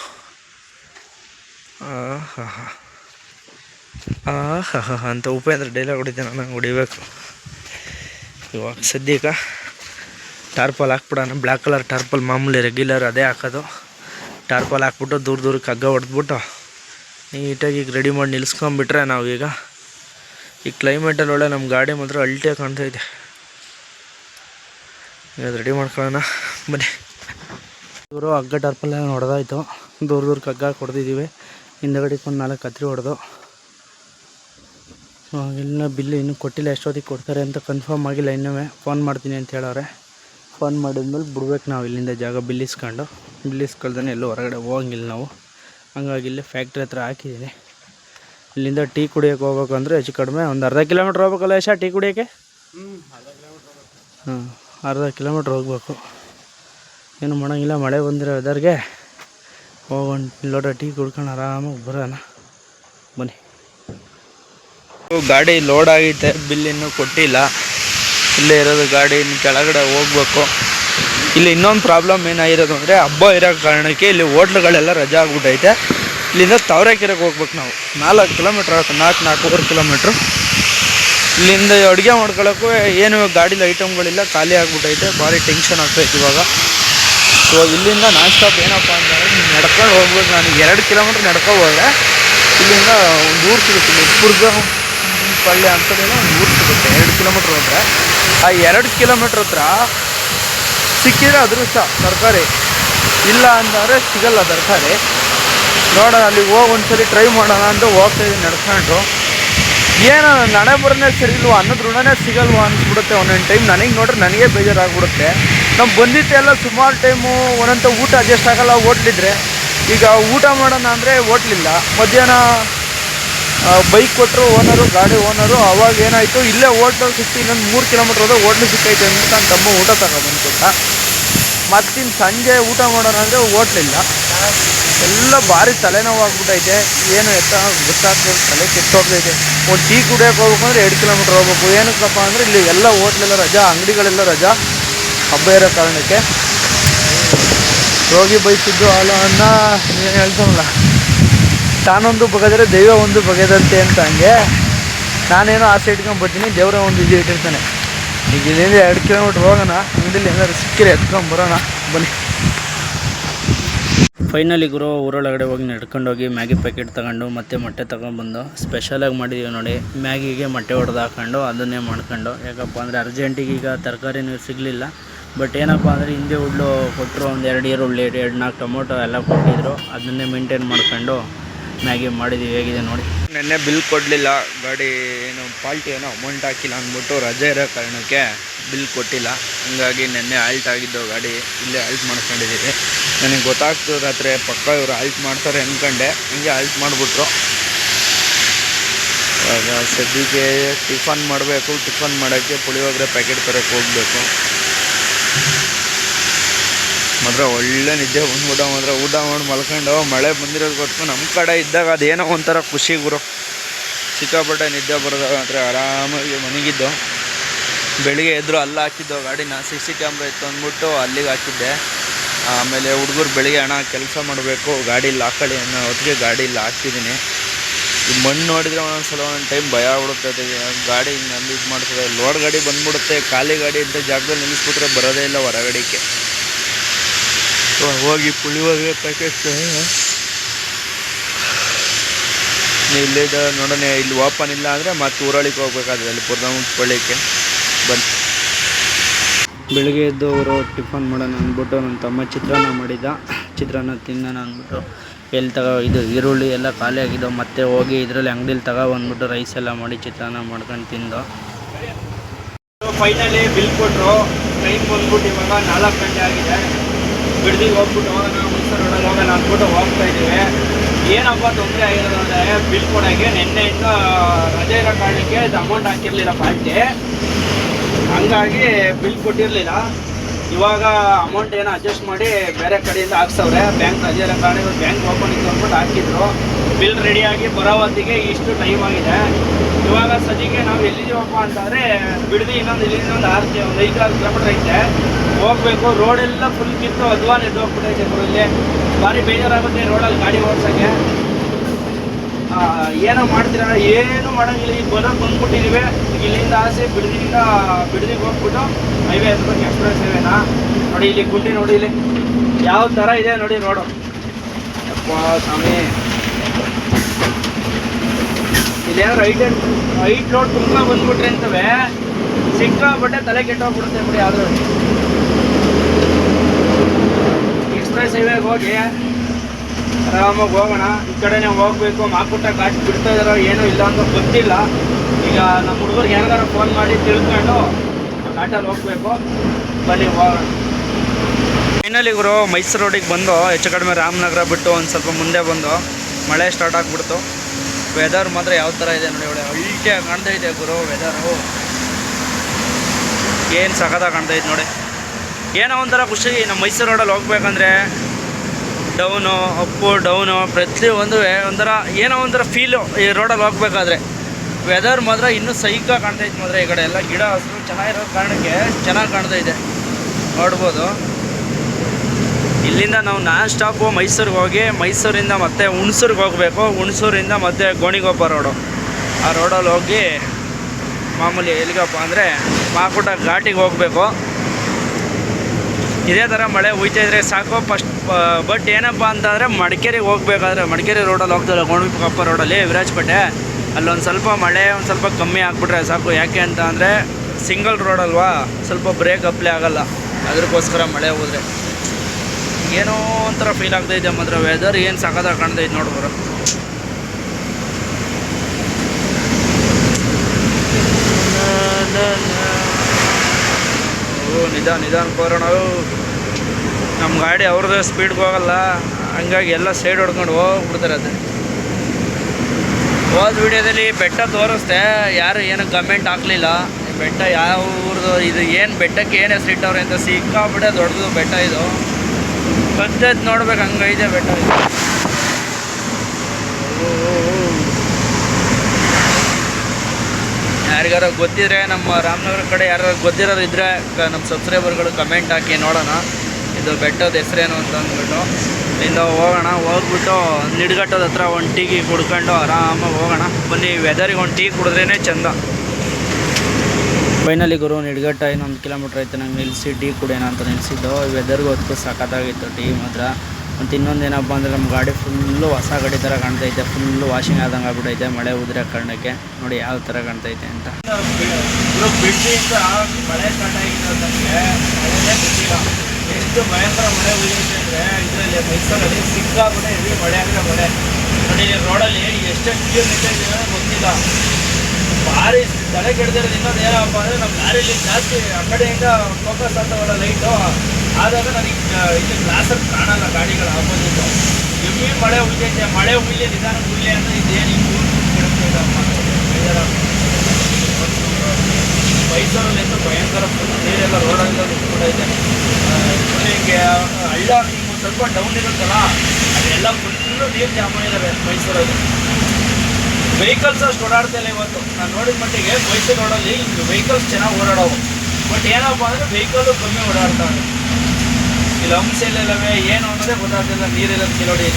ಹಾ ಹಾ ಅಂತ ಉಪೇಂದ್ರ ಡೈಲಾಗ್ ಹೊಡಿತಾನೆ ನಂಗೆ ಹೊಡಿಬೇಕು. ಇವಾಗ ಸದ್ಯಕ್ಕೆ ಟಾರ್ಪಲ್ ಹಾಕ್ಬಿಡೋಣ. ಬ್ಲ್ಯಾಕ್ ಕಲರ್ ಟಾರ್ಪಲ್ ಮಾಮೂಲಿ ರೆಗ್ಯುಲರ್ ಅದೇ ಹಾಕೋದು. ಟಾರ್ಪಲ್ ಹಾಕ್ಬಿಟ್ಟು ದೂರ ದೂರಕ್ಕೆ ಹಗ್ಗ ಹೊಡೆದ್ಬಿಟ್ಟು ನೀಟಾಗಿ ಈಗ ರೆಡಿ ಮಾಡಿ ನಿಲ್ಸ್ಕೊಂಬಿಟ್ರೆ ಈಗ ಈ ಕ್ಲೈಮೇಟಲ್ಲಿ ಒಳ್ಳೆ ನಮ್ಮ ಗಾಡಿ ಮಾತ್ರ ಅಲ್ಟೆ ಈಗ ರೆಡಿ ಮಾಡ್ಕೊಳ್ಳೋಣ. ಬನ್ನಿ. ಇವರು ಹಗ್ಗ ಟಾರ್ಪಲ್ ಹೊಡೆದಾಯ್ತು. ದೂರ ದೂರಕ್ಕೆ ಹಗ್ಗ ಹೊಡೆದಿದ್ದೀವಿ ಹಿಂದಗಡೆಗೆ ಒಂದು ನಾಲ್ಕು ಕತ್ರಿ ಹೊಡೆದು. ಇಲ್ಲ ಬಿಲ್ ಇನ್ನೂ ಕೊಟ್ಟಿಲ್ಲ ಎಷ್ಟೊತ್ತಿಗೆ ಕೊಡ್ತಾರೆ ಅಂತ ಕನ್ಫರ್ಮ್ ಆಗಿಲ್ಲ ಇನ್ನೂ ಫೋನ್ ಮಾಡ್ತೀನಿ ಅಂತ ಹೇಳೋರೆ ಫೋನ್ ಮಾಡಿದ್ಮೇಲೆ ಬಿಡ್ಬೇಕು ನಾವು ಇಲ್ಲಿಂದ ಜಾಗ ಬಿಲ್ಲಿಸ್ಕೊಂಡು ಇಸ್ಕೊಂಡು. ಬಿಲ್ ಇಸ್ಕೊಳ್ದೇ ಎಲ್ಲೂ ಹೊರಗಡೆ ಹೋಗಂಗಿಲ್ಲ ನಾವು. ಹಂಗಾಗಿ ಇಲ್ಲೇ ಫ್ಯಾಕ್ಟ್ರಿ ಹತ್ರ ಹಾಕಿದ್ದೀನಿ ಇಲ್ಲಿಂದ ಟೀ ಕುಡಿಯೋಕೆ ಹೋಗ್ಬೇಕು ಅಂದರೆ ಹೆಚ್ಚು ಕಡಿಮೆ ಒಂದು ಅರ್ಧ ಕಿಲೋಮೀಟ್ರ್ ಹೋಗ್ಬೇಕಲ್ಲ ಯಶ ಟೀ ಕುಡಿಯೋಕ್ಕೆ? ಹ್ಞೂ ಅರ್ಧ ಕಿಲೋಮೀಟ್ರ್ ಹೋಗ್ಬೇಕು. ಏನು ಮಾಡೋಂಗಿಲ್ಲ, ಮಳೆ ಬಂದಿರೋ ವೆದರ್ಗೆ ಹೋಗೋಣ ಲೋಟ ಟೀ ಕುಡ್ಕೊಂಡು ಆರಾಮಾಗಿ ಬರೋಣ. ಬನ್ನಿ. ಗಾಡಿ ಲೋಡ್ ಆಗೈತೆ ಬಿಲ್ ಇನ್ನೂ ಕೊಟ್ಟಿಲ್ಲ. ಇಲ್ಲೇ ಇರೋದು ಗಾಡಿ, ಇನ್ನು ಕೆಳಗಡೆ ಹೋಗ್ಬೇಕು. ಇಲ್ಲಿ ಇನ್ನೊಂದು ಪ್ರಾಬ್ಲಮ್ ಏನಾಗಿರೋದು ಅಂದರೆ, ಹಬ್ಬ ಇರೋ ಕಾರಣಕ್ಕೆ ಇಲ್ಲಿ ಹೋಟ್ಲುಗಳೆಲ್ಲ ರಜಾ ಆಗ್ಬಿಟ್ಟೈತೆ. ಇಲ್ಲಿಂದ ತಾವರೆಕೆರೆಗೆ ಹೋಗ್ಬೇಕು ನಾವು. ನಾಲ್ಕು ಕಿಲೋಮೀಟ್ರ್ ಆಗುತ್ತೆ, ನಾಲ್ಕು, ನಾಲ್ಕೂವರೆ ಕಿಲೋಮೀಟ್ರು ಇಲ್ಲಿಂದ ಅಡುಗೆ ಮಾಡ್ಕೊಳ್ಳೋಕ್ಕೂ ಏನು ಗಾಡಿಲಿ ಐಟಮ್ಗಳಿಲ್ಲ ಖಾಲಿ ಆಗ್ಬಿಟ್ಟೈತೆ. ಭಾರಿ ಟೆನ್ಷನ್ ಆಗ್ತೈತೆ ಇವಾಗ. ಇವಾಗ ಇಲ್ಲಿಂದ ನಾನ್ ಸ್ಟಾಪ್ ಏನಪ್ಪ ಅಂತಂದರೆ ನಡ್ಕೊಂಡು ಹೋಗ್ಬೋದು. ನಾನು ಎರಡು ಕಿಲೋಮೀಟ್ರ್ ನಡ್ಕೊಂಡು ಹೋದ್ರೆ ಇಲ್ಲಿಂದ ಒಂದು ಊರು ಸಿಗುತ್ತೆ. ಇಲ್ಲಿ ಉಪ್ಪುರ್ಗ ಪಳ್ಳಿ ಅಂತದೇನೋ ಒಂದು ಊರು ಸಿಗುತ್ತೆ. ಎರಡು ಕಿಲೋಮೀಟ್ರ್ ಹೋದರೆ. ಆ ಎರಡು ಕಿಲೋಮೀಟ್ರ್ ಹತ್ರ ಸಿಕ್ಕಿದ್ರೆ ಅದೃಷ್ಟ, ತರಕಾರಿ. ಇಲ್ಲ ಅಂತಂದರೆ ಸಿಗಲ್ಲ ತರಕಾರಿ. ನೋಡೋಣ ಅಲ್ಲಿಗೆ ಹೋಗಿ ಒಂದ್ಸರಿ ಟ್ರೈ ಮಾಡೋಣ ಅಂತ ಹೋಗ್ತಾ ಇದ್ದೀನಿ ನಡ್ಕೊಂಡು ಏನು ನಡೆ ಬರೋನೇ ಸರಿ ಇಲ್ವಾ ಅನ್ನೋದು ಋಣನೇ ಸಿಗಲ್ವಾ ಒಂದೊಂದು ಟೈಮ್ ನನಗೆ ನೋಡ್ರೆ ನನಗೆ ಬೇಜಾರಾಗ್ಬಿಡುತ್ತೆ. ನಾವು ಬಂದಿದ್ದೆಲ್ಲ ಸುಮಾರು ಟೈಮು ಒಂದಂಥ ಊಟ ಅಡ್ಜಸ್ಟ್ ಆಗಲ್ಲ ಹೋಟ್ಲಿದ್ರೆ ಈಗ ಊಟ ಮಾಡೋಣ ಅಂದರೆ ಹೋಟ್ಲಿಲ್ಲ ಮಧ್ಯಾಹ್ನ ಬೈಕ್ ಕೊಟ್ಟರು ಓನರು ಗಾಡಿ ಓನರು ಅವಾಗ ಏನಾಯಿತು, ಇಲ್ಲೇ ಹೋಟ್ಲು ಸಿಕ್ತು ಇನ್ನೊಂದು ಮೂರು ಕಿಲೋಮೀಟ್ರ್ ಹೋದ್ರೆ ಹೋಟ್ಲು ಸಿಕ್ಕೈತೆ ಅಂತ ನಾನು ತಮ್ಮ ಊಟ ತಗೊಂಡು ಕೊಟ್ಟ ಮತ್ತಿನ್ನು ಸಂಜೆ ಊಟ ಮಾಡೋಣ ಅಂದರೆ ಹೋಟ್ಲಿಲ್ಲ. ಎಲ್ಲ ಭಾರಿ ತಲೆನೋವು ಆಗ್ಬಿಟ್ಟೈತೆ ಏನು ಎತ್ತ ಗೊತ್ತಾಗ್ತದೆ ತಲೆ ಕೆಟ್ಟೋಗ್ತೈತೆ ಒಂದು ಟೀ ಕುಡಿಯೋಕೆ ಹೋಗ್ಬೇಕು ಅಂದರೆ ಎರಡು ಕಿಲೋಮೀಟ್ರ್ ಹೋಗ್ಬೇಕು. ಏನಕ್ಕಪ್ಪ ಅಂದರೆ ಇಲ್ಲಿ ಎಲ್ಲ ಹೋಟ್ಲೆಲ್ಲ ರಜಾ, ಅಂಗಡಿಗಳೆಲ್ಲ ರಜಾ. ಹಬ್ಬ ಇರೋ ಕಾರಣಕ್ಕೆ ರೋಗಿ ಬಯಸಿದ್ದು ಅಲ್ಲ ಅನ್ನ ಏನು ಹೇಳ್ತಾನಲ್ಲ ತಾನೊಂದು ಬಗೆದರೆ ದೈವ ಒಂದು ಬಗೆದಂತೆ ಅಂತ ಹಂಗೆ ನಾನೇನೋ ಆಸೆ ಇಟ್ಕೊಂಡು ಬರ್ತೀನಿ, ದೇವರ ಒಂದು ಇದು ಇಟ್ಟಿರ್ತಾನೆ. ಈಗ ಇಲ್ಲಿಂದ ಎರಡು ಕಿಲೋಮೀಟ್ರ್ ಹೋಗೋಣ ಅಂಗಡಿಲಿ ಏನಾದ್ರು ಸಿಕ್ಕಿರಿ ಎತ್ಕೊಂಡು ಬರೋಣ, ಬನ್ನಿ. ಫೈನಲಿ ಗುರು, ಊರೊಳಗಡೆ ಹೋಗಿ ನಡ್ಕೊಂಡೋಗಿ ಮ್ಯಾಗಿ ಪ್ಯಾಕೆಟ್ ತಗೊಂಡು ಮತ್ತೆ ಮೊಟ್ಟೆ ತಗೊಂಡ್ಬಂದು ಸ್ಪೆಷಲಾಗಿ ಮಾಡಿದ್ದೀವಿ ನೋಡಿ. ಮ್ಯಾಗಿಗೆ ಮೊಟ್ಟೆ ಹೊಡೆದು ಹಾಕೊಂಡು ಅದನ್ನೇ ಮಾಡ್ಕೊಂಡು. ಯಾಕಪ್ಪ ಅಂದರೆ ಅರ್ಜೆಂಟಿಗೆ ಈಗ ತರಕಾರಿನೂ ಸಿಗಲಿಲ್ಲ. ಬಟ್ ಏನಪ್ಪ ಅಂದರೆ ಹಿಂದೆ ಹುಡ್ಲು ಕೊಟ್ಟರು ಒಂದು ಎರಡು ಈರುಳ್ಳಿ, ಎರಡು ನಾಲ್ಕು ಟೊಮೊಟೊ ಎಲ್ಲ ಕೊಟ್ಟಿದ್ರು. ಅದನ್ನೇ ಮೇಂಟೈನ್ ಮಾಡ್ಕೊಂಡು ಮ್ಯಾಗಿ ಮಾಡಿದ್ದೀವಿ ಹೇಗಿದೆ ನೋಡಿ. ನೆನ್ನೆ ಬಿಲ್ ಕೊಡಲಿಲ್ಲ, ಗಾಡಿ ಏನು ಫಾಲ್ಟ್ ಏನೋ ಅಮೌಂಟ್ ಹಾಕಿಲ್ಲ ಅಂದ್ಬಿಟ್ಟು ರಜೆ ಇರೋ ಕಾರಣಕ್ಕೆ ಬಿಲ್ ಕೊಟ್ಟಿಲ್ಲ. ಹಂಗಾಗಿ ನೆನ್ನೆ ಆಲ್ಟ್ ಆಗಿದ್ದು ಗಾಡಿ ಇಲ್ಲೇ ಆಲ್ಟ್ ಮಾಡ್ಕೊಂಡಿದ್ದೀವಿ ನನಗೆ ಗೊತ್ತಾಗ್ತದೆ ರಾತ್ರಿ ಪಕ್ಕ ಇವರು ಆಲ್ಟ್ ಮಾಡ್ತಾರೆ ಅಂದ್ಕೊಂಡೆ ಹಿಂಗೆ ಆಲ್ಟ್ ಮಾಡಿಬಿಟ್ರು. ಇವಾಗ ಸದ್ಯಕ್ಕೆ ಟಿಫನ್ ಮಾಡಬೇಕು, ಟಿಫನ್ ಮಾಡೋಕ್ಕೆ ಪುಳಿಯೋಗರೆ ಪ್ಯಾಕೆಟ್ ತರೋಕ್ಕೆ ಹೋಗಬೇಕು. ಮಾತ್ರ ಒಳ್ಳೆ ನಿದ್ದೆ ಬಂದ್ಬಿಟ್ಟು ಮಾತ್ರ. ಊಟ ಮಾಡಿ ಮಲ್ಕೊಂಡು ಮಳೆ ಬಂದಿರೋದು ಗೊತ್ತು ನಮ್ಮ ಕಡೆ ಇದ್ದಾಗ ಅದೇನೋ ಒಂಥರ ಖುಷಿ ಗುರು. ಸಿಕ್ಕಾಪಟ್ಟೆ ನಿದ್ದೆ ಬರೋದಾಗ ಮಾತ್ರ. ಆರಾಮಾಗಿ ಮನೆಗಿದ್ದು ಬೆಳಿಗ್ಗೆ ಎದ್ರು ಅಲ್ಲಿ ಹಾಕಿದ್ದು ಗಾಡಿನ. ಸಿ ಸಿ ಕ್ಯಾಮ್ರಾ ಇತ್ತು ಅಂದ್ಬಿಟ್ಟು ಅಲ್ಲಿಗೆ ಹಾಕಿದ್ದೆ. ಆಮೇಲೆ ಹುಡುಗರು ಬೆಳಿಗ್ಗೆ ಹಣ ಕೆಲಸ ಮಾಡಬೇಕು, ಗಾಡಿ ಇಲ್ಲಿ ಹಾಕೊಳ್ಳಿ ಅನ್ನೋ ಹೊತ್ತಿಗೆ ಗಾಡಿ ಇಲ್ಲಿ ಹಾಕ್ತಿದ್ದೀನಿ ಈ ಮಣ್ಣು ನೋಡಿದರೆ ಒಂದೊಂದು ಸಲ ಒಂದು ಟೈಮ್ ಭಯ ಆಗ್ಬಿಡುತ್ತೆ ಗಾಡಿ ಹಿಂಗೆ ಇದು ಮಾಡ್ತದೆ. ಲೋಡ್ ಗಾಡಿ ಬಂದ್ಬಿಡುತ್ತೆ. ಖಾಲಿ ಗಾಡಿ ಅಂತ ಜಾಗದಲ್ಲಿ ನಿಲ್ಲಿಸ್ಬಿಟ್ರೆ ಬರೋದೇ ಇಲ್ಲ ಹೊರಗಡೆಗೆ. ಹೋಗಿ ಪುಳಿಯೋಗರೆ ಪ್ಯಾಕೆಟ್ ಇಲ್ಲಿದ್ದ ನೋಡೋಣ, ಇಲ್ಲಿ ಓಪನ್ ಇಲ್ಲ ಅಂದರೆ ಮತ್ತೆ ಊರೊಳಗೆ ಹೋಗ್ಬೇಕಾದ್ರೆ ಅಲ್ಲಿ ಪುರ್ದಮುಪ್ಪಳ್ಳಿಕ್ಕೆ ಬಂದು ಬೆಳಿಗ್ಗೆ ಎದ್ದು ಅವರು ಟಿಫನ್ ಮಾಡೋಣ ಅಂದ್ಬಿಟ್ಟು ನನ್ನ ತಮ್ಮ ಚಿತ್ರಾನ್ನ ಮಾಡಿದ್ದ ಚಿತ್ರಾನ್ನ ತಿನ್ನೋಣ ಅಂದ್ಬಿಟ್ಟು ಎಲ್ಲಿ ತಗೋ, ಇದು ಈರುಳ್ಳಿ ಎಲ್ಲ ಖಾಲಿ ಆಗಿದ್ದು, ಮತ್ತೆ ಹೋಗಿ ಇದರಲ್ಲಿ ಅಂಗಡಿಲಿ ತಗೋ ಬಂದ್ಬಿಟ್ಟು ರೈಸ್ ಎಲ್ಲ ಮಾಡಿ ಚಿತ್ರಾನ್ನ ಮಾಡ್ಕೊಂಡು ತಿಂದು. ಫೈನಲಿ ಬಿಲ್ ಕೊಟ್ಟರು ಟೈಮ್ ಬಂದ್ಬಿಟ್ಟು ಇವಾಗ ನಾಲ್ಕು ಗಂಟೆ ಆಗಿದೆ. ಬಿಡ್ದಿಗೆ ಹೋಗ್ಬಿಟ್ಟು ಹೋಗೋಣ ಮೈಸೂರು ರೋಡಲ್ಲಿ ಹೋಗೋಣ ಅಂದ್ಬಿಟ್ಟು ಹೋಗ್ತಾ ಇದ್ದೀವಿ. ಏನಪ್ಪ ತೊಂದರೆ ಆಗಿರೋದು ಅಂದರೆ ಬಿಲ್ ಕೊಡೋಕ್ಕೆ ಇನ್ನು ರಜೆ ಇರೋ ಕಾರಣಕ್ಕೆ ಅಮೌಂಟ್ ಹಾಕಿರಲಿಲ್ಲ ಪಾರ್ಟಿ. ಹಂಗಾಗಿ ಬಿಲ್ ಕೊಟ್ಟಿರಲಿಲ್ಲ. ಇವಾಗ ಅಮೌಂಟ್ ಏನೋ ಅಡ್ಜಸ್ಟ್ ಮಾಡಿ ಬೇರೆ ಕಡೆಯಿಂದ ಹಾಕ್ಸವ್ರೆ. ಬ್ಯಾಂಕ್ ರಜೆ ಇರೋ ಕಾರಣ ಬ್ಯಾಂಕ್ ಓಪನ್ ಇತ್ತು ಅಂದ್ಬಿಟ್ಟು ಹಾಕಿದ್ರು. ಬಿಲ್ ರೆಡಿಯಾಗಿ ಬರೋ ಹೊತ್ತಿಗೆ ಇಷ್ಟು ಟೈಮ್ ಆಗಿದೆ. ಇವಾಗ ಸದ್ಯಕ್ಕೆ ನಾವು ಎಲ್ಲಿದ್ದೀವಪ್ಪ ಅಂತಂದರೆ, ಬಿಡದಿ ಇನ್ನೊಂದು ಇಲ್ಲಿ ಒಂದು ಆರು ಒಂದು ಐದು ಆರು ಕಿಲೋಮೀಟ್ರ್ ಐತೆ. ಹೋಗಬೇಕು ರೋಡೆಲ್ಲ ಫುಲ್ ಕಿತ್ತು, ಅದ್ವಾನ್ ಎದ್ದು ಹೋಗ್ಬಿಟ್ಟೈತೆ ಇಲ್ಲಿ. ಭಾರಿ ಬೇಜಾರಾಗುತ್ತೆ ರೋಡಲ್ಲಿ ಗಾಡಿ ಓಡಿಸೋಕ್ಕೆ. ಏನೋ ಮಾಡ್ತೀರ, ಏನು ಮಾಡೋಂಗಿಲ್ಲ. ಈಗ ಬರೋದು ಬಂದ್ಬಿಟ್ಟಿದೀವಿ. ಇಲ್ಲಿಂದ ಆಸೆ ಬಿಡದಿಂದ ಬಿಡದಿಗೆ ಹೋಗ್ಬಿಟ್ಟು ಹೈವೇ ಹತ್ಬೇಕು ಎಕ್ಸ್ಪ್ರೆಸ್ ಹೈವೇನಾ. ನೋಡಿ ಇಲ್ಲಿ ಗುಂಡಿ ನೋಡಿ ಇಲ್ಲಿ. ಯಾವ ಥರ ಇದೆ ನೋಡಿ ನೋಡು. ಅಪ್ಪ ಸ್ವಾಮಿ. ಇದೇನೋ ರೈಟ್ ರೈಟ್ ರೋಡ್ ತುಂಬ ಬಂದ್ಬಿಟ್ರೆ ಅಂತವೆ. ಸಿಕ್ಕಾಪಟ್ಟೆ ತಲೆ ಕೆಟ್ಟೋಗ್ಬಿಡುತ್ತೆ ಬಿಡಿ ಆದರೂ. ಎಕ್ಸ್ಪ್ರೆಸ್ ಹೈವೇಗೆ ಹೋಗಿ ಆರಾಮಾಗಿ ಹೋಗೋಣ. ಈ ಕಡೆನೇ ಹೋಗ್ಬೇಕು. ಮಾಕುಟ್ಟ ಕಾಸು ಬಿಡ್ತಾ ಇದಾರೋ ಏನೂ ಇಲ್ಲ ಅಂತ ಗೊತ್ತಿಲ್ಲ. ಈಗ ನಮ್ಮ ಹುಡುಗರಿಗೆ ಹೆಂಗಾರ ಫೋನ್ ಮಾಡಿ ತಿಳ್ಕೊಂಡು ಘಾಟಲ್ಲಿ ಹೋಗ್ಬೇಕು. ಬನ್ನಿ, ಹೋಗೋಣ. ಫೈನಲ್ ಗುರು, ಮೈಸೂರು ರೋಡಿಗೆ ಬಂದು ಹೆಚ್ಚು ಕಡಿಮೆ ರಾಮನಗರ ಬಿಟ್ಟು ಒಂದು ಸ್ವಲ್ಪ ಮುಂದೆ ಬಂದು ಮಳೆ ಸ್ಟಾರ್ಟ್ ಆಗಿಬಿಡ್ತು. ವೆದರ್ ಮಾತ್ರ ಯಾವ ಥರ ಇದೆ ನೋಡಿ ಒಳ್ಳೆ ಅಲ್ಟಿಯಾಗಿ ಕಾಣ್ತಾ ಇದೆ ಗುರು ವೆದರು ಏನು ಸಖತ್ತಾಗಿ ಕಾಣ್ತಾ ಇದೆ ನೋಡಿ. ಏನೋ ಒಂಥರ ಖುಷಿ ನಮ್ಮ ಮೈಸೂರು ರೋಡಲ್ಲಿ ಹೋಗ್ಬೇಕಂದ್ರೆ ಡೌನು ಅಪ್ಪು ಡೌನು ಪ್ರತಿಯೊಂದು ಒಂಥರ ಏನೋ ಒಂಥರ ಫೀಲು ಈ ರೋಡಲ್ಲಿ ಹೋಗ್ಬೇಕಾದ್ರೆ. ವೆದರ್ ಮಾತ್ರ ಇನ್ನೂ ಸೈಕ ಕಾಣ್ತಾ ಇತ್ತು ಮಾತ್ರ ಈ ಕಡೆ. ಎಲ್ಲ ಗಿಡ ಹಸಿರು ಚೆನ್ನಾಗಿರೋ ಕಾರಣಕ್ಕೆ ಚೆನ್ನಾಗಿ ಕಾಣ್ತಾ ಇದೆ. ನೋಡ್ಬೋದು. ಇಲ್ಲಿಂದ ನಾವು ನಾನ್ ಸ್ಟಾಪು ಮೈಸೂರಿಗೆ ಹೋಗಿ, ಮೈಸೂರಿಂದ ಮತ್ತೆ ಹುಣಸೂರಿಗೆ ಹೋಗಬೇಕು. ಹುಣಸೂರಿಂದ ಮತ್ತೆ ಗೋಣಿಗೊಪ್ಪ ರೋಡು ಆ ರೋಡಲ್ಲಿ ಹೋಗಿ ಮಾಮೂಲಿ ಎಲ್ಲಿಗಪ್ಪ ಅಂದರೆ ಮಾಕುಟ ಘಾಟಿಗೆ ಹೋಗಬೇಕು. ಇದೇ ಥರ ಮಳೆ ಹುಯ್ತಾ ಇದ್ರೆ ಸಾಕು. ಫಸ್ಟ್ ಬಟ್ ಏನಪ್ಪ ಅಂತಂದರೆ ಮಡಿಕೇರಿಗೆ ಹೋಗ್ಬೇಕಾದ್ರೆ, ಮಡಿಕೇರಿ ರೋಡಲ್ಲಿ ಹೋಗ್ತಾರೆ ಗೋಣಿಕೊಪ್ಪ ರೋಡಲ್ಲಿ ವಿರಾಜಪೇಟೆ. ಅಲ್ಲೊಂದು ಸ್ವಲ್ಪ ಮಳೆ, ಒಂದು ಸ್ವಲ್ಪ ಕಮ್ಮಿ ಆಗಿಬಿಟ್ರೆ ಸಾಕು. ಯಾಕೆ ಅಂತ ಅಂದರೆ ಸಿಂಗಲ್ ರೋಡ್ ಅಲ್ವಾ? ಸ್ವಲ್ಪ ಬ್ರೇಕ್ ಅಪ್ಲೈ ಆಗಲ್ಲ. ಅದಕ್ಕೋಸ್ಕರ ಮಳೆ ಹೋದರೆ. ಏನೋ ಒಂಥರ ಫೀಲ್ ಆಗ್ತಾ ಇದೆ ಮಾತ್ರ ವೆದರ್ ಏನು ಸಖತ್ತಾಗಿ ಕಾಣ್ತೈತೆ ನೋಡ್ಬೋದು ನಿಧಾನ ನಿಧಾನ ನಾವು ನಮ್ಮ ಗಾಡಿ ಅವ್ರದ್ದು ಸ್ಪೀಡ್ಗೆ ಹೋಗಲ್ಲ. ಹಂಗಾಗಿ ಎಲ್ಲ ಸೈಡ್ ಹೊಡ್ಕೊಂಡು ಹೋಗ್ಬಿಡ್ತಾರೆ ಅದು. ಹೋದ ವಿಡಿಯೋದಲ್ಲಿ ಬೆಟ್ಟ ತೋರಿಸ್ದೆ. ಯಾರು ಏನು ಕಮೆಂಟ್ ಹಾಕಲಿಲ್ಲ. ಬೆಟ್ಟ ಯಾವ ಊರದು, ಇದು ಏನು ಬೆಟ್ಟಕ್ಕೆ ಏನು ಹೆಸರು ಇಟ್ಟವ್ರೆ ಅಂತ ಸಿಕ್ಕಾಬಿಟ್ಟೆ ದೊಡ್ಡದು ಬೆಟ್ಟ ಇದು. ಕದ್ದದ್ದು ನೋಡ್ಬೇಕು ಹಂಗೈದೆ ಬೆಟ್ಟ ಇದು. ಯಾರಿಗಾರ ಗೊತ್ತಿದ್ರೆ ನಮ್ಮ ರಾಮನಗರ ಕಡೆ ಯಾರು ಗೊತ್ತಿರೋರು ಇದ್ದರೆ ನಮ್ಮ ಸಬ್ಸ್ಕ್ರೈಬರ್ಗಳು ಕಮೆಂಟ್ ಹಾಕಿ ನೋಡೋಣ. ಇದು ಬೆಟ್ಟದ ಹೆಸರೇನು ಅಂತ ಅಂದ್ಬಿಟ್ಟು. ಇಲ್ಲಿಂದ ಹೋಗೋಣ. ಹೋಗ್ಬಿಟ್ಟು ನಿಡ್ಗಟ್ಟದ ಹತ್ರ ಒಂದು ಟೀ ಕುಡ್ಕೊಂಡು ಆರಾಮಾಗಿ ಹೋಗೋಣ. ಬನ್ನಿ ವೆದರಿಗೆ ಒಂದು ಟೀ ಕುಡಿದ್ರೇ ಚಂದ. ಫೈನಲಿ ಗುರು, ನಿಡ್ಗಟ್ಟ ಇನ್ನೊಂದು ಕಿಲೋಮೀಟ್ರ್ ಐತೆ. ನಂಗೆ ನಿಲ್ಲಿಸಿ ಟೀ ಕುಡಿಯೋಣ ಅಂತ ನಿಲ್ಲಿಸಿದ್ದು ವೆದರ್ಗೆ ಹೊತ್ತು ಸಖತ್ತಾಗಿತ್ತು. ಟೀ ಮಾತ್ರ. ಮತ್ತು ಇನ್ನೊಂದು ಏನಪ್ಪ ಅಂದರೆ ನಮ್ಮ ಗಾಡಿ ಫುಲ್ಲು ಹೊಸ ಗಾಡಿ ಥರ ಕಾಣ್ತೈತೆ ಫುಲ್ಲು ವಾಷಿಂಗ್ ಆದಂಗೆ ಆಗ್ಬಿಟ್ಟೈತೆ, ಮಳೆ ಉದ್ರೆ ಕಾರಣಕ್ಕೆ. ನೋಡಿ ಯಾವ ಥರ ಕಾಣ್ತೈತೆ ಅಂತ. ಎಷ್ಟು ಭಯಂಕರ ಮಳೆ ಉಳಿಯುತ್ತೆ ಅಂದರೆ ಇದರಲ್ಲಿ ಮೈಸೂರಲ್ಲಿ ಸಿಕ್ಕಾಪಟ್ಟೆ ಹೆವಿ ಮಳೆ ಅಂದರೆ ಮಳೆ. ನೋಡಿ ರೋಡಲ್ಲಿ ಎಷ್ಟೆಷ್ಟು ಕ್ಲಿಯರ್ ನಿಂತಿದ್ದೀವಿ ಗೊತ್ತಿಲ್ಲ. ಭಾರಿ ತಲೆ ಕೆಡ್ದಿರೋದು ಇನ್ನೊಂದು ಏನಪ್ಪ ಅಂದರೆ ನಮ್ಮ ಲಾರಿಯಲ್ಲಿ ಜಾಸ್ತಿ ಆ ಕಡೆಯಿಂದ ಫೋಕಸ್ ಆಗ್ತಾವಲ್ಲ ಲೈಟು ಆದಾಗ ನನಗೆ ಇಲ್ಲಿ ಗ್ಲಾಸಲ್ಲಿ ಕಾಣಲ್ಲ ಗಾಡಿಗಳು ಆಪೋಸಿಟ್ ಎಮ್ಮಿ ಮಳೆ ಉಳಿದೈತೆ ಮಳೆ ಉಳಿಲಿ ನಿಧಾನ ಉಳಿಲಿ ಅಂದರೆ ಇದೇನು ಮೈಸೂರಲ್ಲಿ ಎಂತ ಭಯಂಕರ ನೀರೆಲ್ಲ ರೋಡಲ್ಲಿ ಕೂಡ ಇದೆ ಈಗ ಹಳ್ಳ ಸ್ವಲ್ಪ ಡೌನ್ ಇರುತ್ತಲ್ಲ, ಅದೆಲ್ಲ ಫುಲ್ಲು ನೀರು ಜಾಮ ಇದ್ದಾವೆ ಮೈಸೂರಲ್ಲಿ. ವೆಹಿಕಲ್ಸ್ ಅಷ್ಟು ಓಡಾಡ್ತಾ ಇಲ್ಲ ಇವತ್ತು. ನಾನು ನೋಡಿದ ಮಟ್ಟಿಗೆ ಮೈಸೂರು ರೋಡಲ್ಲಿ ವೆಹಿಕಲ್ಸ್ ಚೆನ್ನಾಗಿ ಓಡಾಡವು. ಬಟ್ ಏನಪ್ಪ ಅಂದರೆ ವೆಹಿಕಲ್ ಕಮ್ಮಿ ಓಡಾಡ್ತಾವೆ ಇಲ್ಲಿ ಅಂಶ ಇಲ್ಲವೇ ಏನು ಅನ್ನೋದೇ ಗೊತ್ತಾಗ್ತಿಲ್ಲ, ನೀರೆಲ್ಲ ಕಿಲೋಡಿ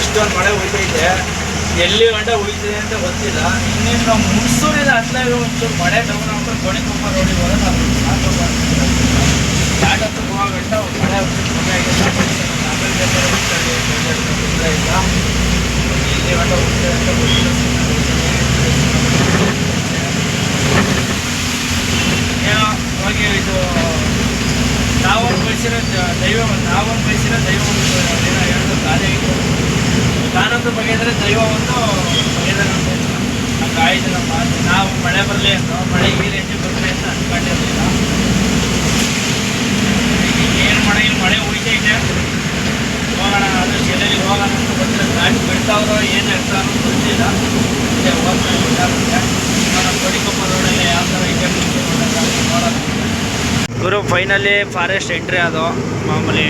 ಇಷ್ಟೊಂದು ಮಳೆ ಉಳಿತೈತೆ. ಎಲ್ಲಿ ಗಂಟ ಉಳಿತಿದೆ ಅಂತ ಗೊತ್ತಿಲ್ಲ. ಇನ್ನೇನು ನಾವು ಮುಸೂರಿನ ಹತ್ತಿರ ಒಂಚೂರು ಮಳೆ ಡೌನ್ ಆಗ್ಬಿಟ್ಟು ಗೋಣಿಕೊಪ್ಪ ರೋಡಿಗೆ ಹೋದ್ರೆ ನಾವು ತುಂಬ ಗಂಟೆ ಮಳೆ ಕಮ್ಮಿ ಆಗಿದೆ ಹೋಗಿ ಇದು ನಾವೊಂದು ಬಯಸಿರೋ ದೈವ ನಾವೊಂದು ಬಯಸಿರೋ ದೈವ ಒಂದು ದಿನ ಎರಡು ಗಾದೆ ಇತ್ತು ನಾನೊಂದು ಬಗೆದರೆ ದೈವ ಒಂದು ಬಗೆದರೆ ಹಂಗೆ ನಮ್ಮ ಮಾತು ನಾವು ಮಳೆ ಬರಲಿ ಅಂತ ಮಳೆ ಈ ರೇಂಜ್ ಬರಲಿ ಅಂತ ಅನ್ಕೊಂಡಿರಲಿಲ್ಲ ಏನು ಮಳೆ ಮಳೆ ಉಳಿತೈತೆ. ಹೋಗೋಣ ಆದಷ್ಟು ಎಲ್ಲೆಲ್ಲಿ ಹೋಗೋಣ ಅಂತ ಗೊತ್ತಿಲ್ಲ. ಗಾಡಿ ಬಿಡ್ತಾವ್ರೋ ಏನು ಹೇಳ್ತಾರೋ ಗೊತ್ತಿಲ್ಲ. ಮತ್ತೆ ಹೋಗ್ತಾರೆ ಗೊತ್ತಾಗುತ್ತೆ. ಕೊಡಿಕೊಪ್ಪ ರೋಡಲ್ಲಿ ಯಾವ ಥರ ನೋಡೋಣ ಗುರು ಫೈನಲಿ ಫಾರೆಸ್ಟ್ ಎಂಟ್ರಿ ಅದು. ಮಾಮೂಲಿ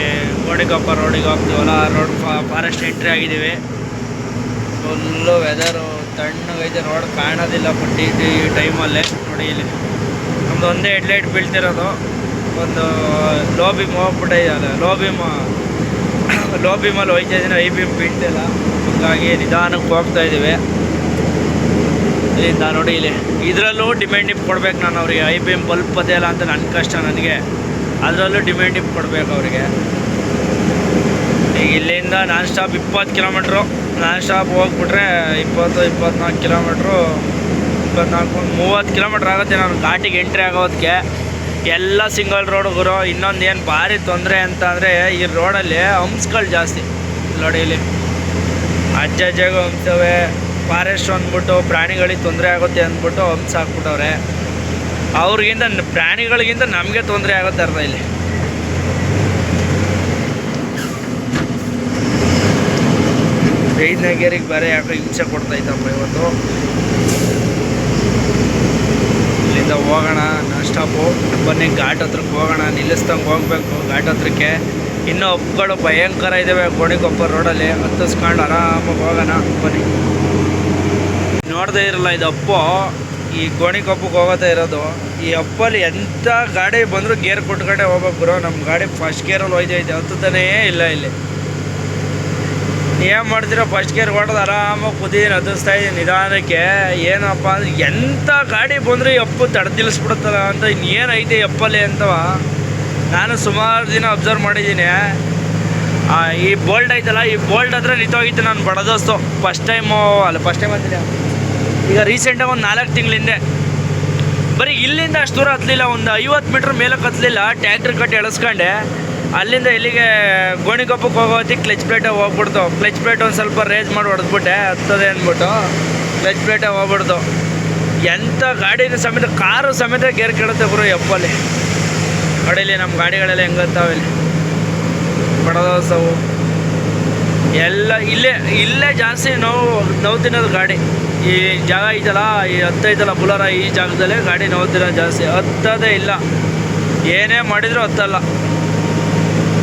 ಕೋಡಿಕೊಪ್ಪ ರೋಡಿಗೆ ಹೋಗ್ತೀವಲ್ಲ, ಆ ರೋಡ್ ಫಾರೆಸ್ಟ್ ಎಂಟ್ರಿ ಆಗಿದ್ದೀವಿ. ಫುಲ್ಲು ವೆದರು ತಣ್ಣಗೈತೆ ರೋಡ್ ಕಾಣೋದಿಲ್ಲ ಬಟ್ ಇದು ಈ ಟೈಮಲ್ಲೇ ನೋಡಿ ಇಲ್ಲಿ. ನಮ್ದು ಒಂದೇ ಹೆಡ್ಲೈಟ್ ಬೀಳ್ತಿರೋದು. ಒಂದು ಲೋ ಬೀಮ್ ಹೋಗ್ಬಿಟ್ಟೆ ಲೋ ಬೀಮ್ ಲೋ ಬೀಮಲ್ಲಿ ಹೋಯ್ತಾ ಇದ್ದೀನಿ ಐ ಬೀಮ್ ಬೀಳ್ತಿಲ್ಲ ಹಾಗಾಗಿ ನಿಧಾನಕ್ಕೆ ಹೋಗ್ತಾ ಇದ್ದೀವಿ. ಇಲ್ಲಿಂದ ನೋಡಿ ಇಲ್ಲಿ. ಇದರಲ್ಲೂ ಡಿಮ್ಯಾಂಡ್ ಇಪ್ ಕೊಡ್ಬೇಕು ನಾನು ಅವರಿಗೆ. ಐ ಬಿ ಎಂ ಬಲ್ಪ್ ಇಲ್ಲ ಅಂತ ನನ್ನ ಕಷ್ಟ ನನಗೆ. ಅದರಲ್ಲೂ ಡಿಮ್ಯಾಂಡ್ ಇಪ್ ಕೊಡ್ಬೇಕು ಅವರಿಗೆ. ಈಗ ಇಲ್ಲಿಂದ ನಾನ್ ಸ್ಟಾಪ್ ಇಪ್ಪತ್ತು ಕಿಲೋಮೀಟ್ರು ನಾನ್ ಸ್ಟಾಪ್ ಹೋಗ್ಬಿಟ್ರೆ ಇಪ್ಪತ್ತು, ಇಪ್ಪತ್ನಾಲ್ಕು ಕಿಲೋಮೀಟ್ರು ಇಪ್ಪತ್ನಾಲ್ಕು, ಮೂವತ್ತು ಕಿಲೋಮೀಟ್ರ್ ಆಗುತ್ತೆ ನಾನು. ಘಾಟಿಗೆ ಎಂಟ್ರಿ ಆಗೋದಕ್ಕೆ. ಎಲ್ಲ ಸಿಂಗಲ್ ರೋಡ್ ಗುರು, ಇನ್ನೊಂದು ಏನು ಭಾರಿ ತೊಂದರೆ ಅಂತ ಅಂದರೆ ಈ ರೋಡಲ್ಲಿ ಹಂಪ್ಸ್ಗಳು ಜಾಸ್ತಿ. ನೋಡಿ ಅಜ್ಜ ಅಜ್ಜಗೂ ಫಾರೆಸ್ಟ್ ಅಂದ್ಬಿಟ್ಟು ಪ್ರಾಣಿಗಳಿಗೆ ತೊಂದರೆ ಆಗುತ್ತೆ ಅಂದ್ಬಿಟ್ಟು ಹಂಪ್ಸ್ ಹಾಕ್ಬಿಟ್ಟವ್ರೆ. ಅವ್ರಿಗಿಂತ ಪ್ರಾಣಿಗಳಿಗಿಂತ ನಮಗೆ ತೊಂದರೆ ಆಗುತ್ತೆ ಅರ್ಧ ಇಲ್ಲಿ. ಬೇಯ್ದನಗೇರಿಗೆ ಬೇರೆ ಯಾಕೋ ಹಿಂಸೆ ಕೊಡ್ತಾ ಇದ್ದಪ್ಪ ಇವತ್ತು. ಇಲ್ಲಿಂದ ಹೋಗೋಣ, ನಾನ್ ಸ್ಟಾಪು. ಬನ್ನಿ, ಘಾಟ್ ಹತ್ರಕ್ಕೆ ಹೋಗೋಣ, ನಿಲ್ಲಿಸ್ದಂಗೆ ಹೋಗ್ಬೇಕು ಘಾಟ್ ಹತ್ರಕ್ಕೆ. ಇನ್ನೂ ಅಪ್ಪುಗಳು ಭಯಂಕರ ಇದ್ದಾವೆ ಗೋಣಿಕೊಪ್ಪ ರೋಡಲ್ಲಿ. ಹತ್ತಿಸ್ಕೊಂಡು ಆರಾಮಾಗಿ ಹೋಗೋಣ, ಬನ್ನಿ. ನೋಡದೇ ಇರಲ್ಲ, ಇದು ಅಪ್ಪು. ಈ ಗೋಣಿಕೊಪ್ಪಗೆ ಹೋಗೋದೇ ಇರೋದು. ಈ ಅಪ್ಪಲ್ಲಿ ಎಂಥ ಗಾಡಿ ಬಂದರೂ ಗೇರ್ ಕೊಟ್ಕೊಂಡೆ ಹೋಗ್ಬೇಕು ಗುರು ನಮ್ಮ ಗಾಡಿ ಫಸ್ಟ್ ಗೇರಲ್ಲಿ ಇದೆ, ಹತ್ತುತ್ತಾನೇ ಇಲ್ಲ ಇಲ್ಲಿ. ಏನು ಮಾಡ್ತೀರೋ ಫಸ್ಟ್ ಗೇರ್ ಹೊಡೆದು ಆರಾಮಾಗಿ ಕುದೀನಿ ನದಿಸ್ತಾ ಇದ್ದೀನಿ. ನಿಧಾನಕ್ಕೆ ಏನಪ್ಪ ಅಂದ್ರೆ ಎಂಥ ಗಾಡಿ ಬಂದರೆ ಎಪ್ಪು ತಡೆ ತಡೆದಿಳಿಸ್ಬಿಡುತ್ತಲ್ಲ ಅಂತ ಇನ್ನೇನೈತೆ ಎಪ್ಪಲ್ಲಿ ಅಂತವ. ನಾನು ಸುಮಾರು ದಿನ ಅಬ್ಸರ್ವ್ ಮಾಡಿದ್ದೀನಿ. ಈ ಬೋಲ್ಡ್ ಐತಲ್ಲ, ಈ ಬೋಲ್ಡ್ ಹತ್ರ ನಿಂತೋಗಿತ್ತು ನಾನು ಬಡದೋಸ್ತು ಫಸ್ಟ್ ಟೈಮು ಅಲ್ಲ ಫಸ್ಟ್ ಟೈಮ್ ಅಂತೀನಿ ಈಗ ರೀಸೆಂಟಾಗಿ ಒಂದು ನಾಲ್ಕು ತಿಂಗಳ ಹಿಂದೆ. ಬರೀ ಇಲ್ಲಿಂದ ಅಷ್ಟು ದೂರ ಹತ್ತಲಿಲ್ಲ ಒಂದು ಐವತ್ತು ಮೀಟ್ರ್ ಮೇಲಕ್ಕೆ ಹತ್ತಲಿಲ್ಲ ಟ್ಯಾಕ್ಟ್ರ್ ಕಟ್ಟಿ ಎಳಸ್ಕೊಂಡೆ. ಅಲ್ಲಿಂದ ಇಲ್ಲಿಗೆ ಗೋಣಿಕೊಪ್ಪಕ್ಕೆ ಹೋಗೋ ಹೊತ್ತಿಗೆ ಕ್ಲಚ್ ಪ್ಲೇಟೇ ಹೋಗ್ಬಿಡ್ತು. ಕ್ಲಚ್ ಪ್ಲೇಟ್ ಒಂದು ಸ್ವಲ್ಪ ರೇಸ್ ಮಾಡಿ ಹೊಡೆದ್ಬಿಟ್ಟೆ. ಹತ್ತದೆ ಅಂದ್ಬಿಟ್ಟು ಕ್ಲಚ್ ಪ್ಲೇಟೇ ಹೋಗ್ಬಿಡ್ತು. ಎಂಥ ಗಾಡಿನ ಸಮೇತ, ಕಾರು ಸಮೇತ ಗೇರ್ ಕೆಡುತ್ತೆ ಗುರು ಎಪ್ಪಲ್ಲಿ. ನೋಡಿಲಿ ನಮ್ಮ ಗಾಡಿಗಳೆಲ್ಲ ಹೆಂಗತ್ತಾವೆ ಇಲ್ಲಿ. ಬಡದೋಸವು. ಎಲ್ಲ, ಇಲ್ಲೇ ಇಲ್ಲೇ ಜಾಸ್ತಿ ನೋವು ನೋವು ತಿನ್ನೋದು ಗಾಡಿ. ಈ ಜಾಗ ಐತಲ್ಲ, ಈ ಹತ್ತೈತಲ್ಲ ಬುಲರ ಈ ಜಾಗದಲ್ಲೇ ಗಾಡಿ ನೋವು ತಿನ್ನೋದು ಜಾಸ್ತಿ. ಹತ್ತದೇ ಇಲ್ಲ. ಏನೇ ಮಾಡಿದರೂ ಹತ್ತಲ್ಲ.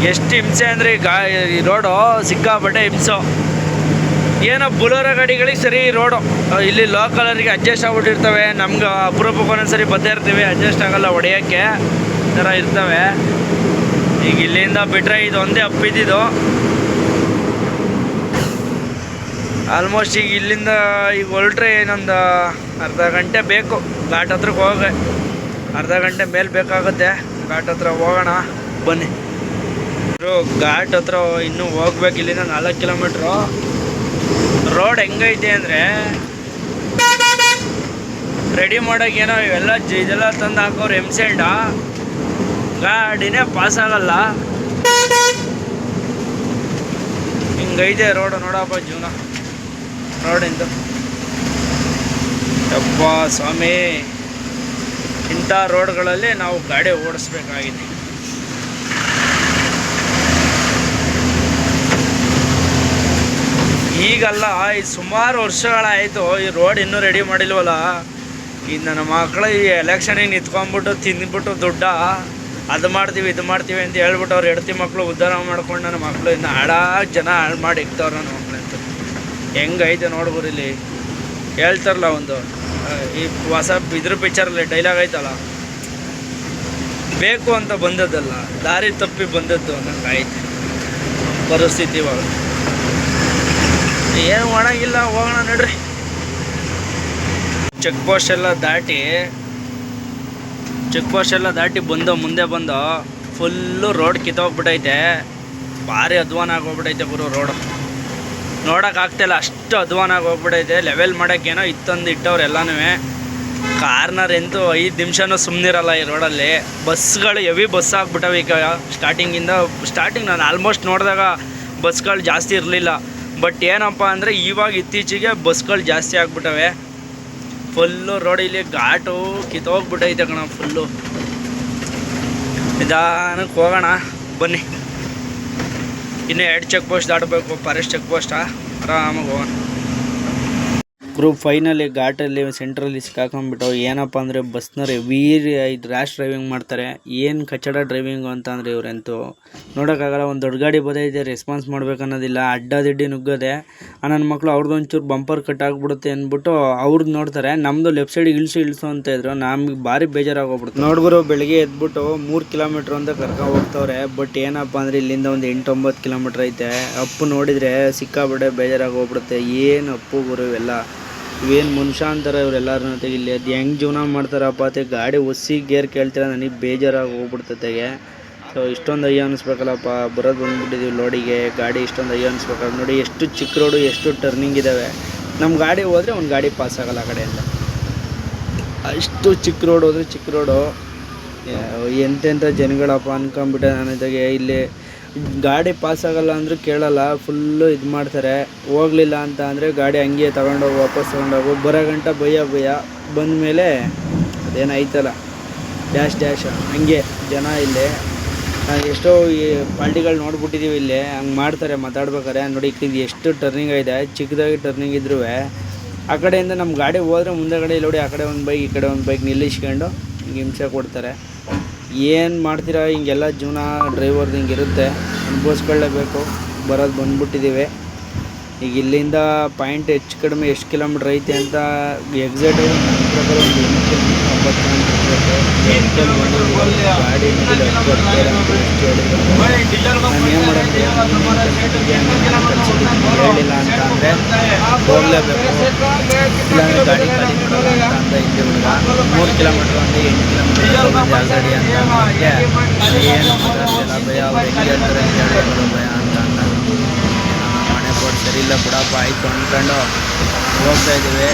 ಎಷ್ಟು ಹಿಂಸೆ ಅಂದರೆ ಈ ಗಾ ರೋಡು ಸಿಕ್ಕಾಪಟ್ಟೆ ಹಿಂಸೆ. ಏನೋ ಬುಲೋರ ಗಾಡಿಗಳಿಗೆ ಸರಿ ರೋಡು. ಇಲ್ಲಿ ಲೋಕಲರಿಗೆ ಅಡ್ಜಸ್ಟ್ ಆಗ್ಬಿಟ್ಟಿರ್ತವೆ. ನಮ್ಗೆ ಅಪರೂಪಕ್ಕೆ ಒಂದೊಂದ್ಸರಿ ಬದ್ದೇ ಇರ್ತೀವಿ. ಅಡ್ಜಸ್ಟ್ ಆಗೋಲ್ಲ ಹೊಡೆಯೋಕ್ಕೆ. ಥರ ಇರ್ತವೆ. ಈಗ ಇಲ್ಲಿಂದ ಬಿಟ್ಟರೆ ಇದು ಒಂದೇ ಅಪ್ಪಿದ್ದು ಆಲ್ಮೋಸ್ಟ್ ಈಗ ಇಲ್ಲಿಂದ ಈಗ ಹೊರಟ್ರೆ ಇನ್ನೊಂದು ಅರ್ಧ ಗಂಟೆ ಬೇಕು. ಘಾಟ್ ಹತ್ರಕ್ಕೆ ಹೋಗಿ ಅರ್ಧ ಗಂಟೆ ಮೇಲೆ ಬೇಕಾಗುತ್ತೆ. ಘಾಟ್ ಹತ್ರ ಹೋಗೋಣ. ಬನ್ನಿ. ಘಾಟ್ ಹತ್ರ ಇನ್ನೂ ಹೋಗ್ಬೇಕು, ಇಲ್ಲಿಂದ ನಾಲ್ಕು ಕಿಲೋಮೀಟ್ರು. ರೋಡ್ ಹೆಂಗೈತೆ ಅಂದರೆ ರೆಡಿ ಮಾಡೋಕೆ ಏನೋ ಇವೆಲ್ಲ ಇದೆಲ್ಲ ತಂದು ಹಾಕೋರು ಎಮ್ಸೆಂಡ ಗಾಡಿನೇ ಪಾಸ್ ಆಗಲ್ಲ. ಹಿಂಗೈತೆ ರೋಡ್ ನೋಡಪ್ಪ ಜೀವನ. ರೋಡಿಂದು. ಯಪ್ಪ ಸ್ವಾಮಿ, ಇಂಥ ರೋಡ್ಗಳಲ್ಲಿ ನಾವು ಗಾಡಿ ಓಡಿಸ್ಬೇಕಾಗಿದೆ. ಈಗಲ್ಲ, ಈ ಸುಮಾರು ವರ್ಷಗಳಾಯಿತು, ಈ ರೋಡ್ ಇನ್ನೂ ರೆಡಿ ಮಾಡಿಲ್ವಲ್ಲ? ಈ ನನ್ನ ಮಕ್ಕಳು ಈ ಎಲೆಕ್ಷನಿಗೆ ನಿಂತ್ಕೊಂಡ್ಬಿಟ್ಟು, ತಿಂದ್ಬಿಟ್ಟು ದುಡ್ಡ? ಅದು ಮಾಡ್ತೀವಿ, ಇದು ಮಾಡ್ತೀವಿ ಅಂತ ಹೇಳ್ಬಿಟ್ಟು ಅವ್ರು ಹೆಡ್ತಿ ಮಕ್ಕಳು ಉದ್ಧಾರ ಮಾಡ್ಕೊಂಡು ನನ್ನ ಮಕ್ಕಳು ಇನ್ನು ಹಾಳಾಗಿ ಜನ ಹಾಳು ಮಾಡಿ ಇಕ್ತವ್ರು ನನ್ನ ಮಕ್ಕಳಂತ ಹೆಂಗೈತೆ ಇಲ್ಲಿ. ಹೇಳ್ತಾರಲ್ಲ ಒಂದು ಈ ಹೊಸ ಇದ್ರ ಪಿಕ್ಚರಲ್ಲಿ ಡೈಲಾಗ್ ಐತಲ್ಲ? ಬೇಕು ಅಂತ ಬಂದದ್ದಲ್ಲ, ದಾರಿ ತಪ್ಪಿ ಬಂದದ್ದು ಆಯ್ತು ಪರಿಸ್ಥಿತಿ ಇವಾಗ ಏನು ಮಾಡೋಂಗಿಲ್ಲ ಹೋಗೋಣ ನಡ್ರಿ. ಚೆಕ್ ಪೋಸ್ಟ್ ಎಲ್ಲ ದಾಟಿ ಚೆಕ್ ಪೋಸ್ಟ್ ಎಲ್ಲ ದಾಟಿ ಬಂದು, ಮುಂದೆ ಬಂದು ಫುಲ್ಲು ರೋಡ್ ಕಿತ್ತೋಗ್ಬಿಟ್ಟೈತೆ ಭಾರಿ ಅಧ್ವಾನ ಆಗೋಗ್ಬಿಟ್ಟೈತೆ ಗುರು ರೋಡು ನೋಡೋಕ್ಕಾಗ್ತಿಲ್ಲ ಅಷ್ಟು ಅಧ್ವಾನ ಆಗೋಗ್ಬಿಟ್ಟೈತೆ ಲೆವೆಲ್ ಮಾಡೋಕ್ಕೇನೋ ಇತ್ತೊಂದು ಇಟ್ಟವ್ರು ಎಲ್ಲನೂ ಕಾರ್ನರ್ ಎಂತೂ ಐದು ನಿಮಿಷನೂ ಸುಮ್ಮನಿರಲ್ಲ ಈ ರೋಡಲ್ಲಿ ಬಸ್ಗಳು ಹೆವಿ ಬಸ್ ಆಗ್ಬಿಟ್ಟವೆ ಈಗ ಸ್ಟಾರ್ಟಿಂಗಿಂದ ಸ್ಟಾರ್ಟಿಂಗ್ ನಾನು ಆಲ್ಮೋಸ್ಟ್ ನೋಡಿದಾಗ ಬಸ್ಗಳು ಜಾಸ್ತಿ ಇರಲಿಲ್ಲ. ಬಟ್ ಏನಪ್ಪ ಅಂದರೆ ಇವಾಗ ಇತ್ತೀಚೆಗೆ ಬಸ್ಗಳು ಜಾಸ್ತಿ ಆಗ್ಬಿಟ್ಟವೆ. ಫುಲ್ಲು ರೋಡ್ ಇಲ್ಲಿ ಘಾಟು ಕಿತ್ತೋಗ್ಬಿಟ್ಟೈತೆ ಕಣ ಫುಲ್ಲು ನಿಧಾನಕ್ಕೆ ಹೋಗೋಣ, ಬನ್ನಿ. ಇನ್ನೂ ಎರಡು ಚೆಕ್ ಪೋಸ್ಟ್ ದಾಟಬೇಕು ಫಾರೆಸ್ಟ್ ಚೆಕ್ ಪೋಸ್ಟಾ ಆರಾಮಾಗಿ ಹೋಗೋಣ. ಗ್ರೂಪ್ ಫೈನಲ್ಲಿ ಘಾಟಲ್ಲಿ ಸೆಂಟ್ರಲ್ಲಿ ಸಿಕ್ಕಾಕೊಂಡ್ಬಿಟ್ಟು ಏನಪ್ಪ ಅಂದರೆ ಬಸ್ನವ್ರು ವೀರ್ ಇದು ರ್ಯಾಶ್ ಡ್ರೈವಿಂಗ್ ಮಾಡ್ತಾರೆ. ಏನು ಕಚ್ಚಡ ಡ್ರೈವಿಂಗು ಅಂತ ಅಂದರೆ ಇವರಂತೂ. ನೋಡೋಕ್ಕಾಗಲ್ಲ, ಒಂದು ದೊಡ್ಡ ಗಾಡಿ ಬದೈತೆ ರೆಸ್ಪಾನ್ಸ್ ಮಾಡಬೇಕನ್ನೋದಿಲ್ಲ, ಅಡ್ಡ ದಿಡ್ಡಿ ನುಗ್ಗದೆ. ನನ್ನ ಮಕ್ಕಳು ಅವ್ರದ್ದು ಒಂಚೂರು ಬಂಪರ್ ಕಟ್ ಆಗಿಬಿಡುತ್ತೆ ಅಂದ್ಬಿಟ್ಟು ಅವ್ರದ್ದು ನೋಡ್ತಾರೆ. ನಮ್ಮದು ಲೆಫ್ಟ್ ಸೈಡಿಗೆ ಇಳಿಸು ಇಳಿಸು ಅಂತ ಇದ್ರು. ನಮಗೆ ಭಾರಿ ಬೇಜಾರಾಗೋಗ್ಬಿಡ್ತು. ನೋಡ್ಗುರು, ಬೆಳಗ್ಗೆ ಎದ್ಬಿಟ್ಟು ಮೂರು ಕಿಲೋಮೀಟ್ರ್ ಅಂತ ಕರ್ಕೊಂಡು ಹೋಗ್ತವ್ರೆ. ಬಟ್ ಏನಪ್ಪ ಅಂದರೆ ಇಲ್ಲಿಂದ ಒಂದು ಎಂಟೊಂಬತ್ತು ಕಿಲೋಮೀಟ್ರ್ ಐತೆ. ಅಪ್ಪು ನೋಡಿದರೆ ಸಿಕ್ಕಾಬಿಟ್ಟೆ ಬೇಜಾರಾಗೋಗ್ಬಿಡುತ್ತೆ. ಏನು ಅಪ್ಪು ಗುರು ಇವೆಲ್ಲ. ಇವೇನು ಮನುಷ್ಯ ಅಂತಾರೆ ಇವರೆಲ್ಲರೂ ಇಲ್ಲಿ ಅದು ಹೆಂಗೆ ಜೀವನ ಮಾಡ್ತಾರಪ್ಪ ಅತ್ತೆ ಗಾಡಿ ಒಸಿ ಗೇರ್ ಕೇಳ್ತೀರ ನನಗೆ ಬೇಜಾರಾಗಿ ಹೋಗ್ಬಿಡ್ತತೆಗೆ ಸೊ ಇಷ್ಟೊಂದು ಅಯ್ಯ ಅನಿಸ್ಬೇಕಲ್ಲಪ್ಪ, ಬರೋದು ಬಂದುಬಿಟ್ಟಿದ್ದೀವಿ ಲೋಡಿಗೆ, ಗಾಡಿ ಇಷ್ಟೊಂದು ಅಯ್ಯ ಅನಿಸ್ಬೇಕಲ್ಲ. ನೋಡಿ ಎಷ್ಟು ಚಿಕ್ಕ ರೋಡು ಎಷ್ಟು ಟರ್ನಿಂಗ್ ಇದ್ದಾವೆ ನಮ್ಮ ಗಾಡಿ ಹೋದರೆ ಒಂದು ಗಾಡಿ ಪಾಸ್ ಆಗಲ್ಲ ಆ ಕಡೆಯಿಂದ. ಅಷ್ಟು ಚಿಕ್ಕ ರೋಡ್ ಹೋದರೆ ಚಿಕ್ಕ ರೋಡು ಎಂತೆಂಥ ಜನಗಳಪ್ಪ ಅನ್ಕೊಂಬಿಟ್ಟೆ ನಾನು ಇದಾಗೆ ಇಲ್ಲಿ ಗಾಡಿ ಪಾಸ್ ಆಗಲ್ಲ ಅಂದರೂ ಕೇಳಲ್ಲ ಫುಲ್ಲು ಇದು ಮಾಡ್ತಾರೆ. ಹೋಗ್ಲಿಲ್ಲ ಅಂತ ಅಂದರೆ ಗಾಡಿ ಹಂಗೆ ತಗೊಂಡೋಗಿ, ವಾಪಸ್ ತಗೊಂಡೋಗು. ಬರೋ ಗಂಟ ಭಯ ಭಯ. ಬಂದಮೇಲೆ ಮೇಲೆ ಡ್ಯಾಶ್ ಡ್ಯಾಶ್. ಹಂಗೆ ಜನ ಇಲ್ಲಿ. ಎಷ್ಟೋ ಈ ಪಾಲ್ಟಿಗಳು ನೋಡ್ಬಿಟ್ಟಿದ್ದೀವಿ ಇಲ್ಲಿ. ಹಂಗೆ ಮಾಡ್ತಾರೆ, ಮಾತಾಡ್ಬೇಕಾರೆ. ನೋಡಿ ಇದು ಎಷ್ಟು ಟರ್ನಿಂಗ್ ಇದೆ ಚಿಕ್ಕದಾಗಿ ಟರ್ನಿಂಗ್ ಇದ್ರೂ ಆ ಕಡೆಯಿಂದ ನಮ್ಮ ಗಾಡಿ ಹೋದ್ರೆ ಮುಂದೆಗಡೆ ಇಲ್ಲಿ ನೋಡಿ, ಆ ಕಡೆ ಒಂದು ಬೈಕ್ ಈ ಕಡೆ ಒಂದು ಬೈಕ್ ನಿಲ್ಲಿಸ್ಕೊಂಡು ಹಿಂಸೆ ಕೊಡ್ತಾರೆ. ಏನು ಮಾಡ್ತೀರಾ? ಹಿಂಗೆಲ್ಲ ಜೀವನ ಡ್ರೈವರ್ದು ಹಿಂಗಿರುತ್ತೆ ಅನುಭವಿಸ್ಕೊಳ್ಳೇಬೇಕು ಬರೋದು ಬಂದ್ಬಿಟ್ಟಿದ್ದೀವಿ ಈಗ ಇಲ್ಲಿಂದ ಪಾಯಿಂಟ್ ಹೆಚ್ಚು ಕಡಿಮೆ ಎಷ್ಟು ಕಿಲೋಮೀಟ್ರ್ ಐತೆ ಅಂತ ಎಕ್ಸಾಕ್ಟ್ ನನ್ನ ಒಂದು ಎಂಟು, ಒಂಬತ್ತು ಕಿಲೋಮೀಟ್ರ್ ಎಂಟಲ್ಲಿ ಬಂದು ಗಾಡಿ ಮೇಲೆ. ನಾನು ಹೇಳಿಲ್ಲ ಅಂತ ಅಂದರೆ ಗಾಡಿ ಅಂತ ಅಂದ ಹಿಂದೆ ಹುಡುಗ ಮೂರು ಕಿಲೋಮೀಟ್ರ್ ಒಂದು ಎಂಟು ಕಿಲೋಮೀಟ್ರ್ ಅಂತ ಏನು ಮಾತಾಡ್ತಿಲ್ಲ ಭಯ ಅಂತ ಹೇಳ್ಬೇಕು ಭಯ ಅಂತ ಅಂದ ನಮ್ಮ ಮನೆ ಕೊಟ್ಟು ಸರಿ ಇಲ್ಲ ಬಿಡಪ್ಪ ಆಯ್ತು ಅಂದ್ಕೊಂಡು ಹೋಗ್ತಾ ಇದ್ದೀವಿ.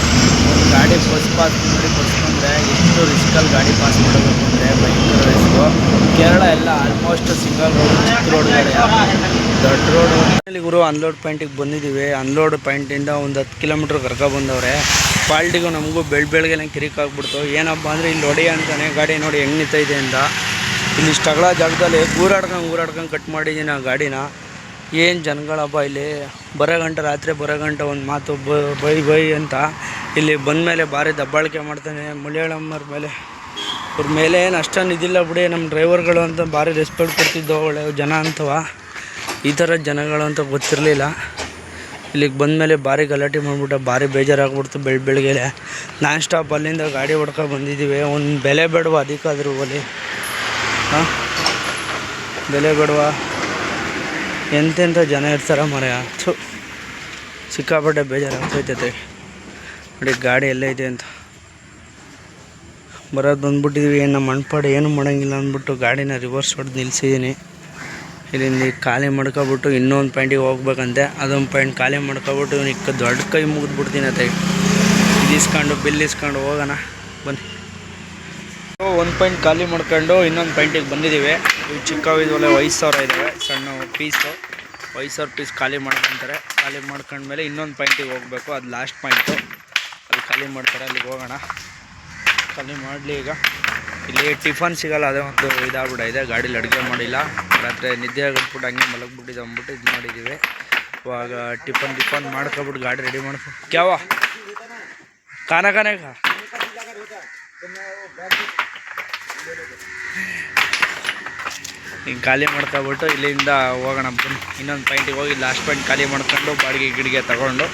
ಒಂದು ಗಾಡಿ ಬಸ್ ಪಾಸ್ ಮಾಡಿ ಬಸ್ ಎಷ್ಟು ರಿಸ್ಕಲ್ಲಿ ಗಾಡಿ ಪಾಸ್ ಮಾಡಬೇಕು ಅಂದರೆ ಭಯಂಕರ ರಿಸ್ಕು ಕೇರಳ ಎಲ್ಲ ಆಲ್ಮೋಸ್ಟ್ ಸಿಂಗಲ್ ರೋಡ್ ಚಿಕ್ಕ ರೋಡ್ಗಳು ದೊಡ್ಡ ರೋಡ್ ಗುರು ಅನ್ಲೋಡ್ ಪಾಯಿಂಟಿಗೆ ಬಂದಿದ್ದೀವಿ. ಅನ್ಲೋಡ್ ಪಾಯಿಂಟಿಂದ ಒಂದು ಹತ್ತು ಕಿಲೋಮೀಟ್ರ್ ಕರ್ಕ ಬಂದವ್ರೆ. ಪಾಲ್ಟಿಗೂ ನಮಗೂ ಬೆಳ್ ಬೆಳಗ್ಗೆನೆ ಕಿರಿಕ್ ಆಗ್ಬಿಡ್ತು. ಏನಪ್ಪ ಅಂದರೆ ಇಲ್ಲಿ ಹೊಡಿ ಅಂತಾನೆ ಗಾಡಿ ನೋಡಿ ಹೆಂಗೆ ನಿಂತೈತೆ ಅಂತ. ಇಲ್ಲಿ ಅಗಲ ಜಾಗದಲ್ಲಿ, ಊರಾಡ್ಕೊಂಡು ಊರಾಡ್ಕೊಂಡು ಕಟ್ ಮಾಡಿದ್ದೀನಿ ಆ ಗಾಡಿನ. ಏನು ಜನಗಳಪ್ಪ ಇಲ್ಲಿ? ಬರೋ ಗಂಟೆ ರಾತ್ರಿ ಬರೋ ಗಂಟೆ ಒಂದು ಮಾತು ಬ- ಬೈ ಅಂತ. ಇಲ್ಲಿ ಬಂದಮೇಲೆ ಭಾರಿ ದಬ್ಬಾಳಿಕೆ ಮಾಡ್ತಾನೆ ಮಲಯಾಳಮ್ಮರ ಮೇಲೆ. ಅವ್ರ ಮೇಲೆ ಏನು ಅಷ್ಟೊಂದು ಇದಿಲ್ಲ ಬಿಡಿ ನಮ್ಮ ಡ್ರೈವರ್ಗಳು ಅಂತ ಭಾರಿ ರೆಸ್ಪೆಕ್ಟ್ ಕೊಡ್ತಿದ್ದೋ ಒಳ್ಳೆ ಜನ ಅಂತವ. ಈ ಥರ ಜನಗಳು ಅಂತ ಗೊತ್ತಿರಲಿಲ್ಲ. ಇಲ್ಲಿಗೆ ಬಂದಮೇಲೆ ಭಾರಿ ಗಲಾಟೆ ಮಾಡಿಬಿಟ್ಟು ಭಾರಿ ಬೇಜಾರಾಗ್ಬಿಡ್ತು ಬೆಳ್, ಬೆಳಗ್ಗೆಲೆ. ನಾನ್ ಸ್ಟಾಪ್ ಅಲ್ಲಿಂದ ಗಾಡಿ ಹೊಡ್ಕೊಂಡು ಬಂದಿದ್ದೀವಿ ಒಂದು ಬೆಲೆ ಬೇಡವಾ ಅದಕ್ಕಾದ್ರೂ ಒಲಿ ಹಾಂ? ಬೆಲೆ ಬೇಡವಾ? ಎಂತೆಂಥ ಜನ ಇರ್ತಾರ ಮರೆಯ. ಥು. ಸಿಕ್ಕಾಪಟ್ಟೆ ಬೇಜಾರಾಗ್ತೈತೆ ನೋಡಿ, ಗಾಡಿ ಎಲ್ಲೈತೆ ಅಂತ. ಬರೋದು ಬಂದ್ಬಿಟ್ಟಿದ್ವಿ. ಏನು ನಮ್ಮ ಮಣ್ಪಾಡು ಏನು ಮಾಡೋಂಗಿಲ್ಲ ಅಂದ್ಬಿಟ್ಟು ಗಾಡಿನ ರಿವರ್ಸ್ ಹೊಡೆದು ನಿಲ್ಸಿದ್ದೀನಿ ಇಲ್ಲಿಂದ ಖಾಲಿ ಮಾಡ್ಕೊಬಿಟ್ಟು ಇನ್ನೊಂದು ಪಾಯಿಂಟಿಗೆ ಹೋಗ್ಬೇಕಂತೆ. ಅದೊಂದು ಪಾಯಿಂಟ್ ಖಾಲಿ ಮಾಡ್ಕೊಬಿಟ್ಟು ಇಕ್ಕ ದೊಡ್ಡ ಕೈ ಮುಗಿದ್ಬಿಡ್ತೀನಿ ಅತ್ತೆ. ಇದಿಸ್ಕೊಂಡು ಬಿಲ್ ಇಸ್ಕೊಂಡು ಹೋಗೋಣ. ಬನ್ನಿ. ಒಂದು ಪಾಯಿಂಟ್ ಖಾಲಿ ಮಾಡ್ಕೊಂಡು ಇನ್ನೊಂದು ಪಾಯಿಂಟಿಗೆ ಬಂದಿದ್ದೀವಿ. ಇವು ಚಿಕ್ಕವು ಇದೆ ಐದು ಸಾವಿರ ಇದ್ದಾವೆ ಸಣ್ಣ ಪೀಸು ಐದು ಪೀಸ್ ಖಾಲಿ ಮಾಡ್ಕೊತಾರೆ. ಖಾಲಿ ಮಾಡ್ಕೊಂಡ್ಮೇಲೆ ಇನ್ನೊಂದು ಪಾಯಿಂಟಿಗೆ ಹೋಗಬೇಕು. ಅದು ಲಾಸ್ಟ್ ಪಾಯಿಂಟು ಅಲ್ಲಿ ಖಾಲಿ ಮಾಡ್ತಾರೆ. ಅಲ್ಲಿಗೆ ಹೋಗೋಣ. ಖಾಲಿ ಮಾಡಲಿ ಈಗ. ಇಲ್ಲಿ ಟಿಫನ್ ಸಿಗಲ್ಲ. ಅದೇ ಒಂದು ಇದಾಗ್ಬಿಟ್ಟಿದೆ ಗಾಡೀಲಿ ಅಡುಗೆ ಮಾಡಿಲ್ಲ. ರಾತ್ರಿ ನಿದ್ದೆ ಆಗಿಬಿಟ್ಟು ಹಂಗೆ ಮಲಗ್ಬಿಟ್ಟಿದೆ ಅಂದ್ಬಿಟ್ಟು ಇದು ಮಾಡಿದ್ದೀವಿ ಇವಾಗ ಟಿಫನ್ ಟಿಫನ್ ಮಾಡ್ಕೊಬಿಟ್ಟು ಗಾಡಿ ರೆಡಿ ಮಾಡ್ಕೊ ಕ್ಯಾವ? ಕಾನ ಖಾನೆ ಈಗ ಖಾಲಿ ಮಾಡ್ಕೊಬಿಟ್ಟು ಇಲ್ಲಿಂದ ಹೋಗೋಣ. ಬನ್ನಿ. ಇನ್ನೊಂದು ಪಾಯಿಂಟಿಗೆ ಹೋಗಿ ಲಾಸ್ಟ್ ಪಾಯಿಂಟ್ ಖಾಲಿ ಮಾಡ್ಕೊಂಡು ಬಾಡಿಗೆ ಗಿಡಿಗೆ ತಗೊಂಡು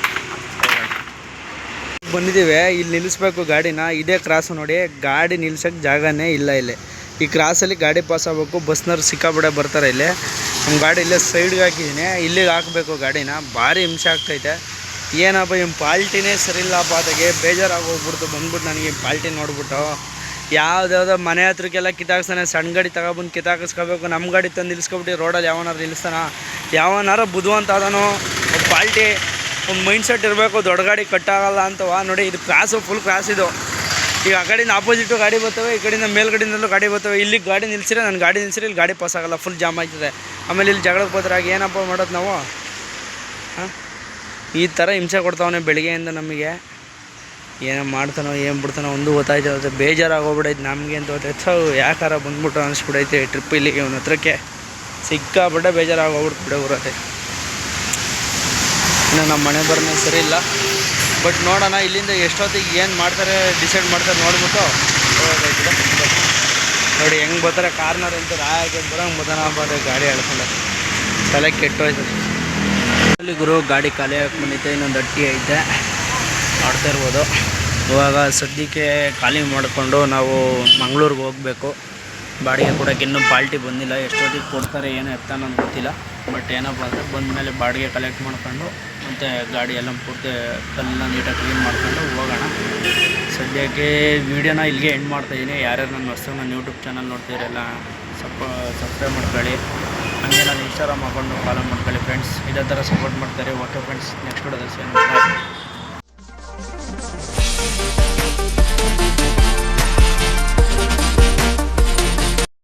ಬಂದಿದ್ದೀವಿ. ಇಲ್ಲಿ ನಿಲ್ಲಿಸ್ಬೇಕು ಗಾಡಿನ. ಇದೇ ಕ್ರಾಸು ನೋಡಿ. ಗಾಡಿ ನಿಲ್ಸೋಕ್ಕೆ ಜಾಗನೇ ಇಲ್ಲ ಇಲ್ಲಿ. ಈ ಕ್ರಾಸಲ್ಲಿ ಗಾಡಿ ಪಾಸ್ ಆಗಬೇಕು. ಬಸ್ನವ್ರು ಸಿಕ್ಕಾಬಿಡೆ ಬರ್ತಾರೆ ಇಲ್ಲಿ. ನಮ್ಮ ಗಾಡಿ ಇಲ್ಲೇ ಸೈಡ್ಗೆ ಹಾಕಿದ್ದೀನಿ. ಇಲ್ಲಿಗೆ ಹಾಕಬೇಕು ಗಾಡಿನ. ಭಾರಿ ಹಿಂಸೆ ಆಗ್ತೈತೆ. ಏನಪ್ಪ ಇವ್ ಪಾಲ್ಟಿನೇ ಸರಿ ಇಲ್ಲಪ್ಪ ಅದಕ್ಕೆ ಬೇಜಾರಾಗಿ ಹೋಗ್ಬಿಡ್ತು. ಬಂದ್ಬಿಟ್ಟು ನನಗೆ ಪಾಲ್ಟಿ ನೋಡ್ಬಿಟ್ಟು. ಯಾವ್ದಾವ್ದೋ ಮನೆ ಹತ್ರಕ್ಕೆಲ್ಲ ಕಿತ್ತಾಕ್ಸ್ತಾನೆ, ಸಣ್ಣ ಗಾಡಿ ತಗೊಬಂದು ಕಿತ್ತಾಕಿಸ್ಕೋಬೇಕು ನಮ್ಮ ಗಾಡಿ ತಂದು ನಿಲ್ಲಿಸ್ಕೊಬಿಟ್ಟು ರೋಡಲ್ಲಿ ಯಾವನಾರು ನಿಲ್ಲಿಸ್ತಾನ ಯಾವನಾರ ಬುದ್ಧಿವಂತ ಒಂದು ಪಾಲ್ಟಿ ಒಂದು ಮೈಂಡ್ ಸೆಟ್ ಇರಬೇಕು, ದೊಡ್ಡ ಗಾಡಿ ಕಟ್ಟಾಗಲ್ಲ ಅಂತವ ನೋಡಿ, ಇದು ಕ್ರಾಸು ಫುಲ್ ಕ್ರಾಸ್ ಇದು. ಈಗ ಆ ಕಡೆಯಿಂದ ಆಪೋಸಿಟು ಗಾಡಿ ಬರ್ತವೆ, ಈ ಕಡೆಯಿಂದ ಮೇಲ್ಗಡೆಯಿಂದಲೂ ಗಾಡಿ ಬರ್ತವೆ. ಇಲ್ಲಿ ಗಾಡಿ ನಿಲ್ಸಿದ್ರೆ ನನ್ನ ಗಾಡಿ ನಿಲ್ಸಿದ್ರೆ ಇಲ್ಲಿ ಗಾಡಿ ಪಾಸ್ ಆಗಲ್ಲ ಫುಲ್ ಜಾಮ್ ಆಗ್ತದೆ. ಆಮೇಲೆ ಇಲ್ಲಿ ಜಗಳಕ್ಕೆ ಹೋದ್ರಾಗ ಏನಪ್ಪ ಮಾಡೋದು ನಾವು? ಹಾಂ? ಈ ಥರ ಹಿಂಸೆ ಕೊಡ್ತಾವನೆ ಬೆಳಗ್ಗೆಯಿಂದ ನಮಗೆ. ಏನೋ ಮಾಡ್ತಾನೋ, ಏನು ಬಿಡ್ತಾನೋ, ಒಂದು ಗೊತ್ತಾಯ್ತು ಬೇಜಾರಾಗೋಗ್ಬಿಡೈತೆ ನಮಗೆ ಅಂತ ಗೊತ್ತಾಯ್ತು. ಯಾಕಾರ ಬಂದ್ಬಿಟ್ಟು ಅನಿಸ್ಬಿಡೈತೆ ಟ್ರಿಪ್ ಇಲ್ಲಿಗೆ ಅವನ ಹತ್ರಕ್ಕೆ. ಸಿಕ್ಕಾಬಿಟ್ಟೆ ಬೇಜಾರಾಗೋಗ್ಬಿಟ್ಟು ಬಿಡೋ ಬರುತ್ತೆ ಇನ್ನು ನಮ್ಮ ಮನೆ ಬರೋಣ ಸರಿ ಇಲ್ಲ. ಬಟ್ ನೋಡೋಣ, ಇಲ್ಲಿಂದ ಎಷ್ಟೊತ್ತಿಗೆ ಏನು ಮಾಡ್ತಾರೆ ಡಿಸೈಡ್ ಮಾಡ್ತಾರೆ ನೋಡ್ಬಿಟ್ಟು ನೋಡಿ, ಹೆಂಗೆ ಬರ್ತಾರೆ, ಕಾರ್ನರ್ ಅಂತ ರಾಯಕ್ಕೆ ಬರೋಂಗೆ ಬದನ ಬರ್ತಾರೆ ಗಾಡಿ ಎಳ್ಕೊಂಡು ತಲೆ ಕೆಟ್ಟೋಯ್ತು. ಅಲ್ಲಿ ಗುರು, ಗಾಡಿ ಖಾಲಿ ಹಾಕಿ ಇನ್ನೊಂದು ಅಟ್ಟಿ ಐತೆ. ನೋಡ್ತಾ ಇರ್ಬೋದು. ಇವಾಗ ಸದ್ಯಕ್ಕೆ ಖಾಲಿ ಮಾಡಿಕೊಂಡು ನಾವು ಮಂಗಳೂರಿಗೆ ಹೋಗಬೇಕು. ಬಾಡಿಗೆ ಕೊಡೋಕೆ ಇನ್ನೂ ಪಾಲ್ಟಿ ಬಂದಿಲ್ಲ. ಎಷ್ಟೊತ್ತಿಗೆ ಕೊಡ್ತಾರೆ, ಏನು ಎತ್ತ ನನಗೆ ಗೊತ್ತಿಲ್ಲ. ಬಟ್ ಏನಪ್ಪ ಅಂದರೆ ಬಂದಮೇಲೆ ಬಾಡಿಗೆ ಕಲೆಕ್ಟ್ ಮಾಡ್ಕೊಂಡು, ಮತ್ತು ಗಾಡಿ ಎಲ್ಲ ಪೂರ್ತಿ ಕಲ್ಲ ನೀಟಾಗಿ ಕ್ಲೀನ್ ಮಾಡ್ಕೊಂಡು ಹೋಗೋಣ. ಸದ್ಯಕ್ಕೆ ವೀಡಿಯೋನ ಇಲ್ಲಿಗೆ ಎಂಡ್ ಮಾಡ್ತಾಯಿದ್ದೀನಿ ಯಾರ್ಯಾರು ನನ್ನ ಹೊಸ ನನ್ನ ಯೂಟ್ಯೂಬ್ ಚಾನಲ್ ನೋಡ್ತೀರಲ್ಲ ಸಪ್ ಸಬ್ಸ್ಕ್ರೈಬ್ ಮಾಡ್ಕೊಳ್ಳಿ. ಹಂಗೆ ನಾನು ಇನ್ಸ್ಟಾಗ್ರಾಮ್ ಹಾಕೊಂಡು ಫಾಲೋ ಮಾಡ್ಕೊಳ್ಳಿ ಫ್ರೆಂಡ್ಸ್ ಇದೇ ಥರ ಸಪೋರ್ಟ್ ಮಾಡ್ತಾರೆ. ಓಕೆ ಫ್ರೆಂಡ್ಸ್ ನೆಕ್ಸ್ಟ್ ವಿಡಿಯೋದಲ್ಲಿ